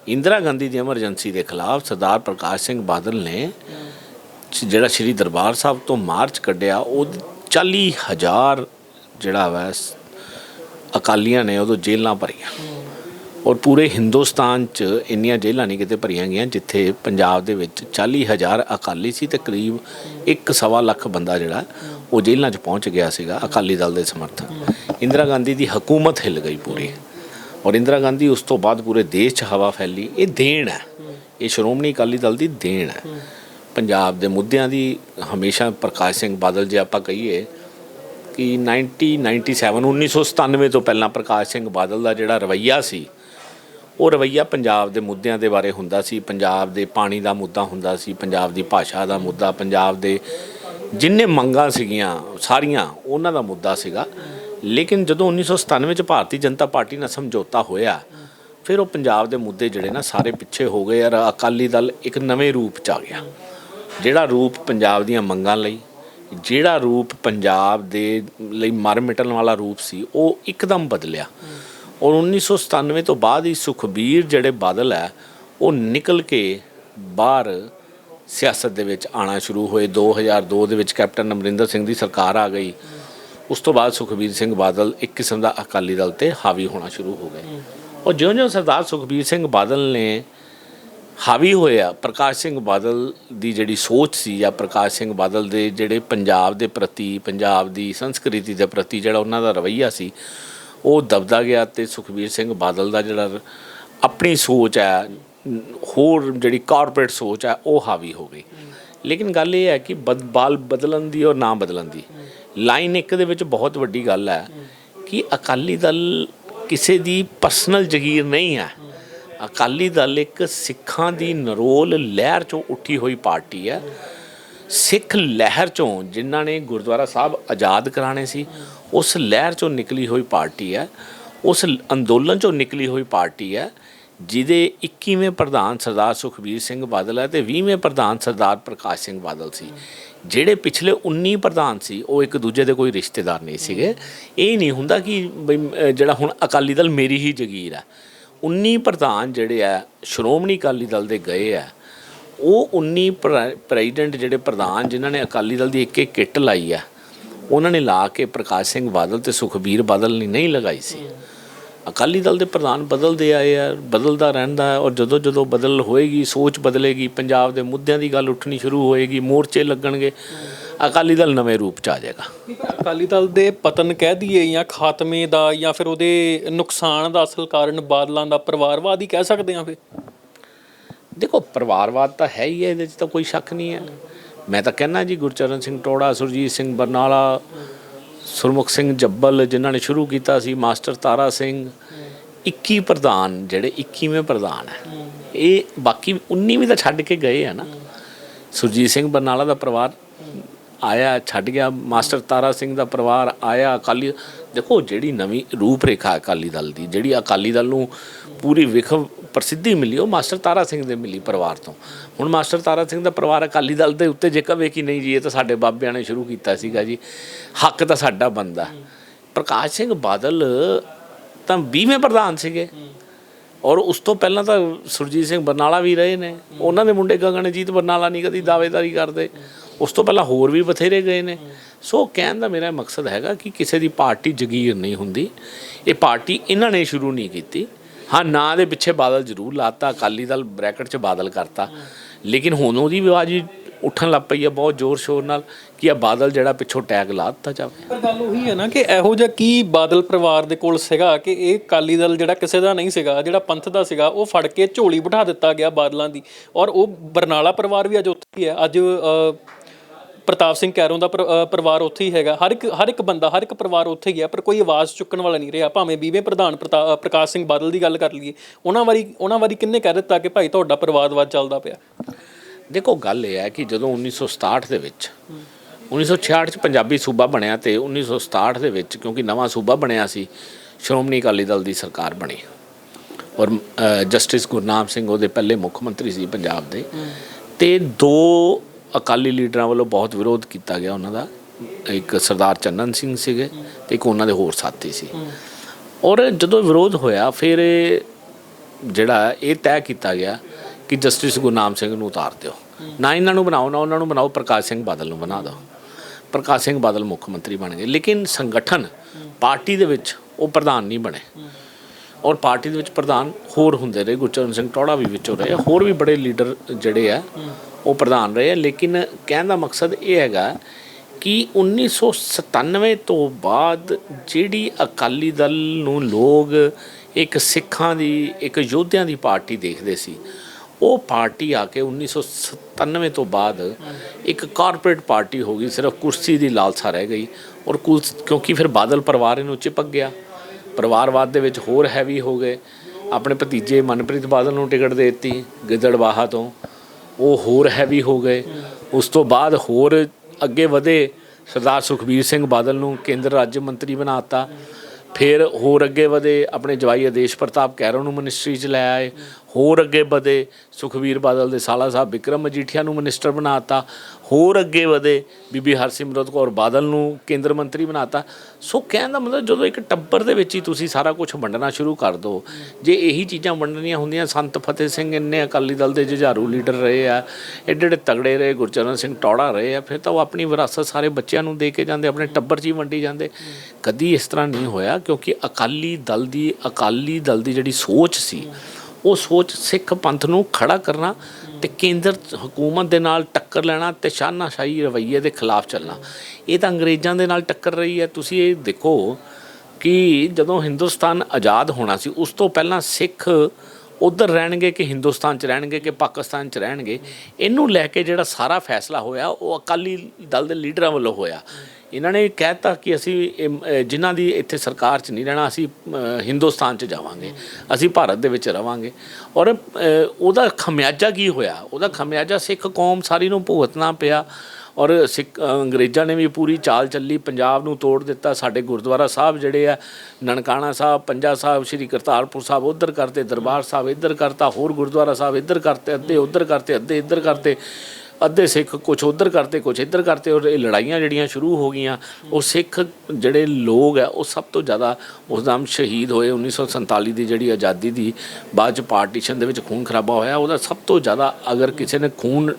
ਇੰਦਰਾ ਗਾਂਧੀ ਦੀ ਐਮਰਜੈਂਸੀ ਦੇ ਖਿਲਾਫ ਸਰਦਾਰ ਪ੍ਰਕਾਸ਼ ਸਿੰਘ ਬਾਦਲ ਨੇ ਜਿਹੜਾ ਸ਼੍ਰੀ ਦਰਬਾਰ ਸਾਹਿਬ ਤੋਂ ਮਾਰਚ ਕੱਢਿਆ, ਉਹ 40000 ਜਿਹੜਾ ਵਾ ਅਕਾਲੀਆਂ ਨੇ ਉਦੋਂ ਜੇਲ੍ਹਾਂ ਭਰੀਆਂ। ਔਰ ਪੂਰੇ ਹਿੰਦੁਸਤਾਨ 'ਚ ਇੰਨੀਆਂ ਜੇਲ੍ਹਾਂ ਨਹੀਂ ਕਿਤੇ ਭਰੀਆਂ ਗਈਆਂ, ਜਿੱਥੇ ਪੰਜਾਬ ਦੇ ਵਿੱਚ 40000 ਅਕਾਲੀ ਸੀ ਤੇ ਕਰੀਬ 1.5 ਲੱਖ ਬੰਦਾ ਜਿਹੜਾ, ਉਹ ਜੇਲ੍ਹਾਂ 'ਚ ਪਹੁੰਚ ਗਿਆ ਸੀਗਾ ਅਕਾਲੀ ਦਲ ਦੇ ਸਮਰਥਨ ਇੰਦਰਾ ਗਾਂਧੀ ਦੀ ਹਕੂਮਤ ਹਿੱਲ ਗਈ ਪੂਰੀ। ਔਰ ਇੰਦਰਾ ਗਾਂਧੀ ਉਸ ਤੋਂ ਬਾਅਦ ਪੂਰੇ ਦੇਸ਼ 'ਚ ਹਵਾ ਫੈਲੀ। ਇਹ ਦੇਣ ਹੈ। ਇਹ ਸ਼੍ਰੋਮਣੀ ਅਕਾਲੀ ਦਲ ਦੀ ਦੇਣ ਹੈ। ਪੰਜਾਬ ਦੇ ਮੁੱਦਿਆਂ ਦੀ ਹਮੇਸ਼ਾ ਪ੍ਰਕਾਸ਼ ਸਿੰਘ ਬਾਦਲ ਜੇ ਆਪਾਂ ਕਹੀਏ ਕਿ 1997 1997 ਤੋਂ ਪਹਿਲਾਂ ਪ੍ਰਕਾਸ਼ ਸਿੰਘ ਬਾਦਲ ਦਾ ਜਿਹੜਾ ਰਵੱਈਆ ਸੀ, ਉਹ ਰਵੱਈਆ ਪੰਜਾਬ ਦੇ ਮੁੱਦਿਆਂ ਦੇ ਬਾਰੇ ਹੁੰਦਾ ਸੀ। ਪੰਜਾਬ ਦੇ ਪਾਣੀ ਦਾ ਮੁੱਦਾ ਹੁੰਦਾ ਸੀ, ਪੰਜਾਬ ਦੀ ਭਾਸ਼ਾ ਦਾ ਮੁੱਦਾ, ਪੰਜਾਬ ਦੇ ਜਿੰਨੇ ਮੰਗਾਂ ਸੀਗੀਆਂ, ਸਾਰੀਆਂ, ਉਹਨਾਂ ਦਾ ਮੁੱਦਾ ਸੀਗਾ। ਲੇਕਿਨ ਜਦੋਂ 1997 ਚ ਭਾਰਤੀ ਜਨਤਾ ਪਾਰਟੀ ਨਾਲ ਸਮਝੌਤਾ ਹੋਇਆ, ਫਿਰ ਉਹ ਪੰਜਾਬ ਦੇ ਮੁੱਦੇ ਜਿਹੜੇ ਨਾ ਸਾਰੇ ਪਿੱਛੇ ਹੋ ਗਏ ਔਰ ਅਕਾਲੀ ਦਲ ਇੱਕ ਨਵੇਂ ਰੂਪ ਚ ਆ ਗਿਆ। ਜਿਹੜਾ ਰੂਪ ਪੰਜਾਬ ਦੀਆਂ ਮੰਗਾਂ ਲਈ, ਜਿਹੜਾ ਰੂਪ ਪੰਜਾਬ ਦੇ ਲਈ ਮਰ ਮਿਟਣ ਵਾਲਾ ਰੂਪ ਸੀ, ਉਹ ਇੱਕਦਮ ਬਦਲਿਆ। ਔਰ 1997 ਤੋਂ ਬਾਅਦ ਹੀ ਸੁਖਬੀਰ ਜਿਹੜੇ ਬਾਦਲ ਹੈ, ਉਹ ਨਿਕਲ ਕੇ ਬਾਹਰ ਸਿਆਸਤ ਦੇ ਵਿੱਚ ਆਣਾ ਸ਼ੁਰੂ ਹੋਏ। 2002 ਦੇ ਵਿੱਚ ਕੈਪਟਨ ਅਮਰਿੰਦਰ ਸਿੰਘ ਦੀ ਸਰਕਾਰ ਆ ਗਈ। ਉਸ ਤੋਂ ਬਾਅਦ ਸੁਖਬੀਰ ਸਿੰਘ ਬਾਦਲ ਇੱਕ ਕਿਸਮ ਦਾ ਅਕਾਲੀ ਦਲ ਤੇ ਹਾਵੀ ਹੋਣਾ ਸ਼ੁਰੂ ਹੋ ਗਏ। ਔਰ ਜਿਉਂ-ਜਿਉਂ ਸਰਦਾਰ ਸੁਖਬੀਰ ਸਿੰਘ ਬਾਦਲ ਨੇ ਹਾਵੀ ਹੋਇਆ ਪ੍ਰਕਾਸ਼ ਸਿੰਘ ਬਾਦਲ ਦੀ ਜਿਹੜੀ ਸੋਚ ਸੀ ਜਾਂ ਪ੍ਰਕਾਸ਼ ਸਿੰਘ ਬਾਦਲ ਦੇ ਜਿਹੜੇ ਪੰਜਾਬ ਦੇ ਪ੍ਰਤੀ, ਪੰਜਾਬ ਦੀ ਸੰਸਕ੍ਰਿਤੀ ਦੇ ਪ੍ਰਤੀ ਜਿਹੜਾ ਉਹਨਾਂ ਦਾ ਰਵੱਈਆ ਸੀ, ਉਹ ਦਬਦਾ ਗਿਆ ਤੇ ਸੁਖਬੀਰ ਸਿੰਘ ਬਾਦਲ ਦਾ ਜਿਹੜਾ ਆਪਣੀ ਸੋਚ ਹੈ ਹੋਰ ਜਿਹੜੀ ਕਾਰਪੋਰੇਟ ਸੋਚ ਹੈ ਉਹ ਹਾਵੀ ਹੋ ਗਈ। ਲੇਕਿਨ ਗੱਲ ਇਹ ਹੈ ਕਿ ਬਦ- ਬਾਲ ਬਦਲਣ ਦੀ ਔਰ ਨਾ ਬਦਲਣ ਦੀ। ਲਾਈਨ ਇੱਕ ਦੇ ਵਿੱਚ ਬਹੁਤ ਵੱਡੀ ਗੱਲ ਹੈ ਕਿ ਅਕਾਲੀ ਦਲ ਕਿਸੇ ਦੀ ਪਰਸਨਲ ਜ਼ਗੀਰ ਨਹੀਂ ਹੈ। ਅਕਾਲੀ ਦਲ ਇੱਕ ਸਿੱਖਾਂ ਦੀ ਨਰੋਲ ਲਹਿਰ ਚੋਂ ਉੱਠੀ ਹੋਈ ਪਾਰਟੀ ਹੈ। ਸਿੱਖ ਲਹਿਰ ਚੋਂ ਜਿਨ੍ਹਾਂ ਨੇ ਗੁਰਦੁਆਰਾ ਸਾਹਿਬ ਆਜ਼ਾਦ ਕਰਾਣੇ ਸੀ, ਉਸ ਲਹਿਰ ਚੋਂ ਨਿਕਲੀ ਹੋਈ ਪਾਰਟੀ ਹੈ। ਉਸ ਅੰਦੋਲਨ ਚੋਂ ਨਿਕਲੀ ਹੋਈ ਪਾਰਟੀ ਹੈ, ਜਿਹਦੇ 21ਵੇਂ ਪ੍ਰਧਾਨ ਸਰਦਾਰ ਸੁਖਬੀਰ ਸਿੰਘ ਬਾਦਲ ਹੈ ਤੇ 20ਵੇਂ ਪ੍ਰਧਾਨ ਸਰਦਾਰ ਪ੍ਰਕਾਸ਼ ਸਿੰਘ ਬਾਦਲ ਸੀ। ਜਿਹੜੇ ਪਿਛਲੇ 19 ਪ੍ਰਧਾਨ ਸੀ ਉਹ ਇੱਕ ਦੂਜੇ ਦੇ ਕੋਈ ਰਿਸ਼ਤੇਦਾਰ ਨਹੀਂ ਸੀਗੇ। ਇਹ ਨਹੀਂ ਹੁੰਦਾ ਕਿ ਬਈ, ਜਿਹੜਾ ਹੁਣ ਅਕਾਲੀ ਦਲ ਮੇਰੀ ਹੀ ਜਗੀਰ ਹੈ। 19 ਪ੍ਰਧਾਨ ਜਿਹੜੇ ਆ ਸ਼੍ਰੋਮਣੀ ਅਕਾਲੀ ਦਲ ਦੇ ਗਏ ਆ ਉਹ 19 ਪ੍ਰ- ਪ੍ਰੈਜ਼ੀਡੈਂਟ ਜਿਹੜੇ ਪ੍ਰਧਾਨ ਜਿਨ੍ਹਾਂ ਨੇ ਅਕਾਲੀ ਦਲ ਦੀ ਇੱਕ ਇੱਕ ਕਿੱਟ ਲਾਈ ਆ ਉਹਨਾਂ ਨੇ ਲਾ ਕੇ ਪ੍ਰਕਾਸ਼ ਸਿੰਘ ਬਾਦਲ ਤੇ ਸੁਖਬੀਰ ਬਾਦਲ ਨੇ ਨਹੀਂ ਲਗਾਈ ਸੀ। ਅਕਾਲੀ ਦਲ ਦੇ ਪ੍ਰਧਾਨ ਬਦਲਦੇ ਆਏ ਆ ਬਦਲਦਾ ਰਹਿੰਦਾ ਹੈ ਔਰ ਜਦੋਂ ਜਦੋਂ ਬਦਲ ਹੋਏਗੀ ਸੋਚ ਬਦਲੇਗੀ ਪੰਜਾਬ ਦੇ ਮੁੱਦਿਆਂ ਦੀ ਗੱਲ ਉੱਠਣੀ ਸ਼ੁਰੂ ਹੋਏਗੀ ਮੋਰਚੇ ਲੱਗਣਗੇ ਅਕਾਲੀ ਦਲ ਨਵੇਂ ਰੂਪ ਚ ਆ ਜਾਏਗਾ। ਅਕਾਲੀ ਦਲ ਦੇ ਪਤਨ ਕਹਿ ਦਈਏ ਜਾਂ ਖਾਤਮੇ ਦਾ ਜਾਂ ਫਿਰ ਉਹਦੇ ਨੁਕਸਾਨ ਦਾ ਅਸਲ ਕਾਰਨ ਬਾਦਲਾਂ ਦਾ ਪਰਿਵਾਰਵਾਦ ਹੀ ਕਹਿ ਸਕਦੇ ਹਾਂ ਫਿਰ। ਦੇਖੋ ਪਰਿਵਾਰਵਾਦ ਤਾਂ ਹੈ ਹੀ ਹੈ ਇਹਦੇ 'ਚ ਤਾਂ ਕੋਈ ਸ਼ੱਕ ਨਹੀਂ ਹੈ। ਮੈਂ ਤਾਂ ਕਹਿੰਦਾ ਜੀ ਗੁਰਚਰਨ ਸਿੰਘ ਟੋੜਾ ਸੁਰਜੀਤ ਸਿੰਘ ਬਰਨਾਲਾ ਸੁਰਮੁਖ ਸਿੰਘ ਜੱਬਲ ਜਿਨ੍ਹਾਂ ਨੇ ਸ਼ੁਰੂ ਕੀਤਾ ਸੀ, ਮਾਸਟਰ ਤਾਰਾ ਸਿੰਘ 21 ਪ੍ਰਧਾਨ ਜਿਹੜੇ 21ਵੇਂ ਪ੍ਰਧਾਨ ਹੈ। ਇਹ ਬਾਕੀ 19 ਤਾਂ ਛੱਡ ਕੇ ਗਏ ਆ ਨਾ। ਸੁਰਜੀਤ ਸਿੰਘ ਬਰਨਾਲਾ ਦਾ ਪਰਿਵਾਰ ਆਇਆ, ਛੱਡ ਗਿਆ। ਮਾਸਟਰ ਤਾਰਾ ਸਿੰਘ ਦਾ ਪਰਿਵਾਰ ਆਇਆ, ਅਕਾਲੀ ਦੇਖੋ, ਜਿਹੜੀ ਨਵੀਂ ਰੂਪ ਰੇਖਾ ਅਕਾਲੀ ਦਲ ਦੀ, ਜਿਹੜੀ ਅਕਾਲੀ ਦਲ ਨੂੰ ਪੂਰੀ ਵਿਖਵ ਪ੍ਰਸਿੱਧੀ ਮਿਲੀ, ਉਹ ਮਾਸਟਰ ਤਾਰਾ ਸਿੰਘ ਦੇ ਮਿਲੀ ਪਰਿਵਾਰ ਤੋਂ। ਹੁਣ ਮਾਸਟਰ ਤਾਰਾ ਸਿੰਘ ਦਾ ਪਰਿਵਾਰ ਅਕਾਲੀ ਦਲ ਦੇ ਉੱਤੇ ਜੇ ਕਵੇ ਕਿ ਨਹੀਂ ਜੀ, ਇਹ ਤਾਂ ਸਾਡੇ ਬਾਬਿਆਂ ਨੇ ਸ਼ੁਰੂ ਕੀਤਾ ਸੀਗਾ ਜੀ। ਹੱਕ ਤਾਂ ਸਾਡਾ ਬੰਦਾ ਪ੍ਰਕਾਸ਼ ਸਿੰਘ ਬਾਦਲ ਤਾਂ 20ਵੇਂ ਪ੍ਰਧਾਨ ਸੀਗੇ। ਔਰ ਉਸ ਤੋਂ ਪਹਿਲਾਂ ਤਾਂ ਸੁਰਜੀਤ ਸਿੰਘ ਬਰਨਾਲਾ ਵੀ ਰਹੇ ਨੇ। ਉਹਨਾਂ ਦੇ ਮੁੰਡੇ ਗਗਨਜੀਤ ਬਰਨਾਲਾ ਨਹੀਂ ਕਦੀ ਦਾਅਵੇਦਾਰੀ ਕਰਦੇ। ਉਸ ਤੋਂ ਪਹਿਲਾਂ ਹੋਰ ਵੀ ਬਥੇਰੇ ਗਏ ਨੇ। ਸੋ ਕਹਿਣ ਦਾ ਮੇਰਾ ਮਕਸਦ ਹੈਗਾ ਕਿ ਕਿਸੇ ਦੀ ਪਾਰਟੀ ਜਗੀਰ ਨਹੀਂ ਹੁੰਦੀ। ਇਹ ਪਾਰਟੀ ਇਹਨਾਂ ਨੇ ਸ਼ੁਰੂ ਨਹੀਂ ਕੀਤੀ। ਹਾਂ, ਨਾਂ ਦੇ ਪਿੱਛੇ ਬਾਦਲ ਜ਼ਰੂਰ ਲਾਤਾ, ਅਕਾਲੀ ਦਲ ਬ੍ਰੈਕਟ 'ਚ ਬਾਦਲ ਕਰਤਾ। ਲੇਕਿਨ ਹੁਣ ਉਹਦੀ ਵੀ ਆਵਾਜ਼ ਉੱਠਣ ਲੱਗ ਪਈ ਹੈ ਬਹੁਤ ਜ਼ੋਰ ਸ਼ੋਰ ਨਾਲ ਕਿ ਇਹ ਬਾਦਲ ਜਿਹੜਾ ਪਿੱਛੋਂ ਟੈਗ ਲਾ ਦਿੱਤਾ ਜਾਵੇ। ਪਰ ਗੱਲ ਉਹੀ ਹੈ ਨਾ ਕਿ ਇਹੋ ਜਿਹਾ ਕੀ ਬਾਦਲ ਪਰਿਵਾਰ ਦੇ ਕੋਲ ਸੀਗਾ ਕਿ ਇਹ ਅਕਾਲੀ ਦਲ ਜਿਹੜਾ ਕਿਸੇ ਦਾ ਨਹੀਂ ਸੀਗਾ, ਜਿਹੜਾ ਪੰਥ ਦਾ ਸੀਗਾ, ਉਹ ਫੜ ਕੇ ਝੋਲੀ ਬਿਠਾ ਦਿੱਤਾ ਗਿਆ ਬਾਦਲਾਂ ਦੀ। ਔਰ ਉਹ ਬਰਨਾਲਾ ਪਰਿਵਾਰ ਵੀ ਅੱਜ ਉੱਥੇ ਹੀ ਹੈ। ਅੱਜ ਪ੍ਰਤਾਪ ਸਿੰਘ ਕੈਰੋਂ ਦਾ ਪਰ- ਪਰਿਵਾਰ ਉੱਥੇ ਹੀ ਹੈਗਾ। ਹਰ ਇੱਕ ਹਰ ਇੱਕ ਬੰਦਾ, ਹਰ ਇੱਕ ਪਰਿਵਾਰ ਉੱਥੇ ਹੀ ਹੈ, ਪਰ ਕੋਈ ਆਵਾਜ਼ ਚੁੱਕਣ ਵਾਲਾ ਨਹੀਂ ਰਿਹਾ। ਭਾਵੇਂ 20ਵੇਂ ਪ੍ਰਧਾਨ ਪ੍ਰਤਾ- ਪ੍ਰਕਾਸ਼ ਸਿੰਘ ਬਾਦਲ ਦੀ ਗੱਲ ਕਰ ਲਈਏ, ਉਹਨਾਂ ਵਾਰੀ ਉਹਨਾਂ ਵਾਰੀ ਕਿੰਨੇ ਕਹਿ ਦਿੱਤਾ ਕਿ ਭਾਈ ਤੁਹਾਡਾ ਪਰਿਵਾਰਵਾਦ ਚੱਲਦਾ ਪਿਆ? ਦੇਖੋ, ਗੱਲ ਇਹ ਹੈ ਕਿ ਜਦੋਂ 1967 ਦੇ ਵਿੱਚ 1966 ਚ ਪੰਜਾਬੀ ਸੂਬਾ ਬਣਿਆ ਤੇ 1967 ਦੇ ਵਿੱਚ ਕਿਉਂਕਿ ਨਵਾਂ ਸੂਬਾ ਬਣਿਆ ਸੀ, ਸ਼੍ਰੋਮਣੀ ਅਕਾਲੀ ਦਲ ਦੀ ਸਰਕਾਰ ਬਣੀ। ਔਰ ਜਸਟਿਸ ਗੁਰਨਾਮ ਸਿੰਘ ਉਹਦੇ ਪਹਿਲੇ ਮੁੱਖ ਮੰਤਰੀ ਸੀ ਪੰਜਾਬ ਦੇ। ਤੇ ਦੋ ਅਕਾਲੀ ਲੀਡਰਾਂ ਵੱਲੋਂ ਬਹੁਤ ਵਿਰੋਧ ਕੀਤਾ ਗਿਆ ਉਹਨਾਂ ਦਾ। ਇੱਕ ਸਰਦਾਰ ਚੰਨਨ ਸਿੰਘ ਸੀਗੇ ਤੇ ਇੱਕ ਉਹਨਾਂ ਦੇ ਹੋਰ ਸਾਥੀ ਸੀ। ਔਰ ਜਦੋਂ ਵਿਰੋਧ ਹੋਇਆ, ਫਿਰ ਜਿਹੜਾ ਇਹ ਤੈਅ ਕੀਤਾ ਗਿਆ ਕਿ ਜਸਟਿਸ ਗੁਰਨਾਮ ਸਿੰਘ ਨੂੰ ਉਤਾਰ ਦਿਓ। ਨਾ ਇਹਨਾਂ ਨੂੰ ਬਣਾਓ, ਨਾ ਉਹਨਾਂ ਨੂੰ ਬਣਾਓ, ਪ੍ਰਕਾਸ਼ ਸਿੰਘ ਬਾਦਲ ਨੂੰ ਬਣਾ ਦਿਓ। ਪ੍ਰਕਾਸ਼ ਸਿੰਘ ਬਾਦਲ ਮੁੱਖ ਮੰਤਰੀ ਬਣ ਗਏ। ਲੇਕਿਨ ਸੰਗਠਨ ਪਾਰਟੀ ਦੇ ਵਿੱਚ ਉਹ ਪ੍ਰਧਾਨ ਨਹੀਂ ਬਣੇ। ਔਰ ਪਾਰਟੀ ਦੇ ਵਿੱਚ ਪ੍ਰਧਾਨ ਹੋਰ ਹੁੰਦੇ ਰਹੇ। ਗੁਰਚਰਨ ਸਿੰਘ ਟੌੜਾ ਵੀ ਵਿੱਚੋਂ ਰਹੇ। ਹੋਰ ਵੀ ਬੜੇ ਲੀਡਰ ਜਿਹੜੇ ਆ ਉਹ ਪ੍ਰਧਾਨ ਰਹੇ ਆ। ਲੇਕਿਨ ਕਹਿਣ ਦਾ ਮਕਸਦ ਇਹ ਹੈਗਾ ਕਿ 1997 ਤੋਂ ਬਾਅਦ ਜਿਹੜੀ ਅਕਾਲੀ ਦਲ ਨੂੰ ਲੋਕ ਇੱਕ ਸਿੱਖਾਂ ਦੀ, ਇੱਕ ਯੋਧਿਆਂ ਦੀ ਪਾਰਟੀ ਦੇਖਦੇ ਸੀ, ਉਹ ਪਾਰਟੀ ਆ ਕੇ 1997 ਤੋਂ ਬਾਅਦ ਇੱਕ ਕਾਰਪੋਰੇਟ ਪਾਰਟੀ ਹੋ ਗਈ, ਸਿਰਫ ਕੁਰਸੀ ਦੀ ਲਾਲਸਾ ਰਹਿ ਗਈ ਔਰ ਕੁਲ- ਕਿਉਂਕਿ ਫਿਰ ਬਾਦਲ ਪਰਿਵਾਰ ਇਹਨੂੰ ਚਿਪਕ ਗਿਆ। ਪਰਿਵਾਰਵਾਦ ਦੇ ਵਿੱਚ ਹੋਰ ਹੈਵੀ ਹੋ ਗਏ। ਆਪਣੇ ਭਤੀਜੇ ਮਨਪ੍ਰੀਤ ਬਾਦਲ ਨੂੰ ਟਿਕਟ ਦੇ ਦਿੱਤੀ ਗਿੱਦੜਬਾਹਾ ਤੋਂ। ਉਹ ਹੋਰ ਹੈਵੀ ਹੋ ਗਏ। ਉਸ ਤੋਂ ਬਾਅਦ ਹੋਰ ਅੱਗੇ ਵਧੇ ਸਰਦਾਰ ਸੁਖਬੀਰ ਸਿੰਘ ਬਾਦਲ ਨੂੰ ਕੇਂਦਰ ਰਾਜ ਮੰਤਰੀ ਬਣਾਤਾ। ਫਿਰ ਹੋਰ ਅੱਗੇ ਵਧੇ ਆਪਣੇ ਜਵਾਈ ਆਦੇਸ਼ ਪ੍ਰਤਾਪ ਕੈਰੋਂ ਨੂੰ ਮਿਨਿਸਟਰੀ 'ਚ ਲੈ ਆਏ। ਹੋਰ ਅੱਗੇ ਵਧੇ ਸੁਖਬੀਰ ਬਾਦਲ ਦੇ ਸਾਲਾ ਸਾਹਿਬ ਵਿਕਰਮ ਮਜੀਠੀਆ ਨੂੰ ਮਿਨਿਸਟਰ ਬਣਾਤਾ। ਹੋਰ ਅੱਗੇ ਵਧੇ, ਬੀਬੀ ਹਰਸਿਮਰਤ ਕੌਰ ਬਾਦਲ ਨੂੰ ਕੇਂਦਰ ਮੰਤਰੀ ਬਣਾਤਾ। ਸੋ ਕਹਿਣ ਦਾ ਮਤਲਬ ਜਦੋਂ ਇੱਕ ਟੱਬਰ ਦੇ ਵਿੱਚ ਹੀ ਤੁਸੀਂ ਸਾਰਾ ਕੁਝ ਵੰਡਣਾ ਸ਼ੁਰੂ ਕਰ ਦਿਓ ਜੇ ਇਹੀ ਚੀਜ਼ਾਂ ਵੰਡਣੀਆਂ ਹੁੰਦੀਆਂ, ਸੰਤ ਫਤਿਹ ਸਿੰਘ ਇੰਨੇ ਅਕਾਲੀ ਦਲ ਦੇ ਜੁਝਾਰੂ ਲੀਡਰ ਰਹੇ ਆ ਐਡੇ ਐਡੇ ਤਗੜੇ ਰਹੇ, ਗੁਰਚਰਨ ਸਿੰਘ ਟੌੜਾ ਰਹੇ ਆ, ਫਿਰ ਤਾਂ ਉਹ ਆਪਣੀ ਵਿਰਾਸਤ ਸਾਰੇ ਬੱਚਿਆਂ ਨੂੰ ਦੇ ਕੇ ਜਾਂਦੇ, ਆਪਣੇ ਟੱਬਰ 'ਚ ਹੀ ਵੰਡੀ ਜਾਂਦੇ। ਕਦੀ ਇਸ ਤਰ੍ਹਾਂ ਨਹੀਂ ਹੋਇਆ, ਕਿਉਂਕਿ ਅਕਾਲੀ ਦਲ ਦੀ, ਅਕਾਲੀ ਦਲ ਦੀ ਜਿਹੜੀ ਸੋਚ ਸੀ ਉਹ ਸੋਚ ਸਿੱਖ ਪੰਥ ਨੂੰ ਖੜਾ ਕਰਨਾ ਤੇ ਕੇਂਦਰ ਹਕੂਮਤ ਦੇ ਨਾਲ ਟੱਕਰ ਲੈਣਾ ਤੇ ਸ਼ਾਨਾਸ਼ਾਹੀ ਰਵੱਈਏ ਦੇ ਖਿਲਾਫ ਚੱਲਣਾ। ਇਹ ਤਾਂ ਅੰਗਰੇਜ਼ਾਂ ਦੇ ਨਾਲ ਟੱਕਰ ਰਹੀ ਹੈ। ਤੁਸੀਂ ਇਹ ਦੇਖੋ ਕਿ ਜਦੋਂ ਹਿੰਦੁਸਤਾਨ ਆਜ਼ਾਦ ਹੋਣਾ ਸੀ, ਉਸ ਤੋਂ ਪਹਿਲਾਂ ਸਿੱਖ ਉਧਰ ਰਹਿਣਗੇ ਕਿ ਹਿੰਦੁਸਤਾਨ 'ਚ ਰਹਿਣਗੇ ਕਿ ਪਾਕਿਸਤਾਨ 'ਚ ਰਹਿਣਗੇ, ਇਹਨੂੰ ਲੈ ਕੇ ਜਿਹੜਾ ਸਾਰਾ ਫੈਸਲਾ ਹੋਇਆ, ਉਹ ਅਕਾਲੀ ਦਲ ਦੇ ਲੀਡਰਾਂ ਵੱਲੋਂ ਹੋਇਆ। ਇਹਨਾਂ ਨੇ ਕਹਿਤਾ ਕਿ ਅਸੀਂ ਇਹ, ਜਿਨ੍ਹਾਂ ਦੀ ਇੱਥੇ ਸਰਕਾਰ 'ਚ ਨਹੀਂ ਰਹਿਣਾ ਅਸੀਂ ਹਿੰਦੁਸਤਾਨ 'ਚ ਜਾਵਾਂਗੇ। ਅਸੀਂ ਭਾਰਤ ਦੇ ਵਿੱਚ ਰਵਾਂਗੇ। ਔਰ ਉਹਦਾ ਖਮਿਆਜਾ ਕੀ ਹੋਇਆ? ਉਹਦਾ ਖਮਿਆਜਾ ਸਿੱਖ ਕੌਮ ਸਾਰੀ ਨੂੰ ਭੁਗਤਣਾ ਪਿਆ। ਔਰ ਸਿੱਖ ਅੰਗਰੇਜ਼ਾਂ ਨੇ ਵੀ ਪੂਰੀ ਚਾਲ ਚੱਲੀ ਪੰਜਾਬ ਨੂੰ ਤੋੜ ਦਿੱਤਾ। ਸਾਡੇ ਗੁਰਦੁਆਰਾ ਸਾਹਿਬ ਜਿਹੜੇ ਆ ਨਨਕਾਣਾ ਸਾਹਿਬ ਪੰਜਾ ਸਾਹਿਬ ਸ੍ਰੀ ਕਰਤਾਰਪੁਰ ਸਾਹਿਬ ਉਧਰ ਕਰਤੇ ਦਰਬਾਰ ਸਾਹਿਬ ਇੱਧਰ ਕਰਤਾ ਹੋਰ ਗੁਰਦੁਆਰਾ ਸਾਹਿਬ ਇੱਧਰ ਕਰਤੇ ਅੱਧੇ ਉਧਰ ਕਰਤੇ ਅੱਧੇ ਇੱਧਰ ਕਰਤੇ। ਅੱਧੇ ਸਿੱਖ ਕੁਝ ਉਧਰ ਕਰਤੇ ਕੁਝ ਇੱਧਰ ਕਰਤੇ ਔਰ ਇਹ ਲੜਾਈਆਂ ਜਿਹੜੀਆਂ ਸ਼ੁਰੂ ਹੋ ਗਈਆਂ ਉਹ ਸਿੱਖ ਜਿਹੜੇ ਲੋਕ ਆ ਉਹ ਸਭ ਤੋਂ ਜ਼ਿਆਦਾ ਉਸਦਮ ਸ਼ਹੀਦ ਹੋਏ 1947 ਦੀ ਜਿਹੜੀ ਆਜ਼ਾਦੀ ਦੀ ਬਾਅਦ ਚ ਪਾਰਟੀਸ਼ਨ ਦੇ ਵਿੱਚ ਖੂਨ ਖਰਾਬਾ ਹੋਇਆ ਉਹਦਾ ਸਭ ਤੋਂ ਜ਼ਿਆਦਾ ਅਗਰ ਕਿਸੇ ਨੇ ਖੂਨ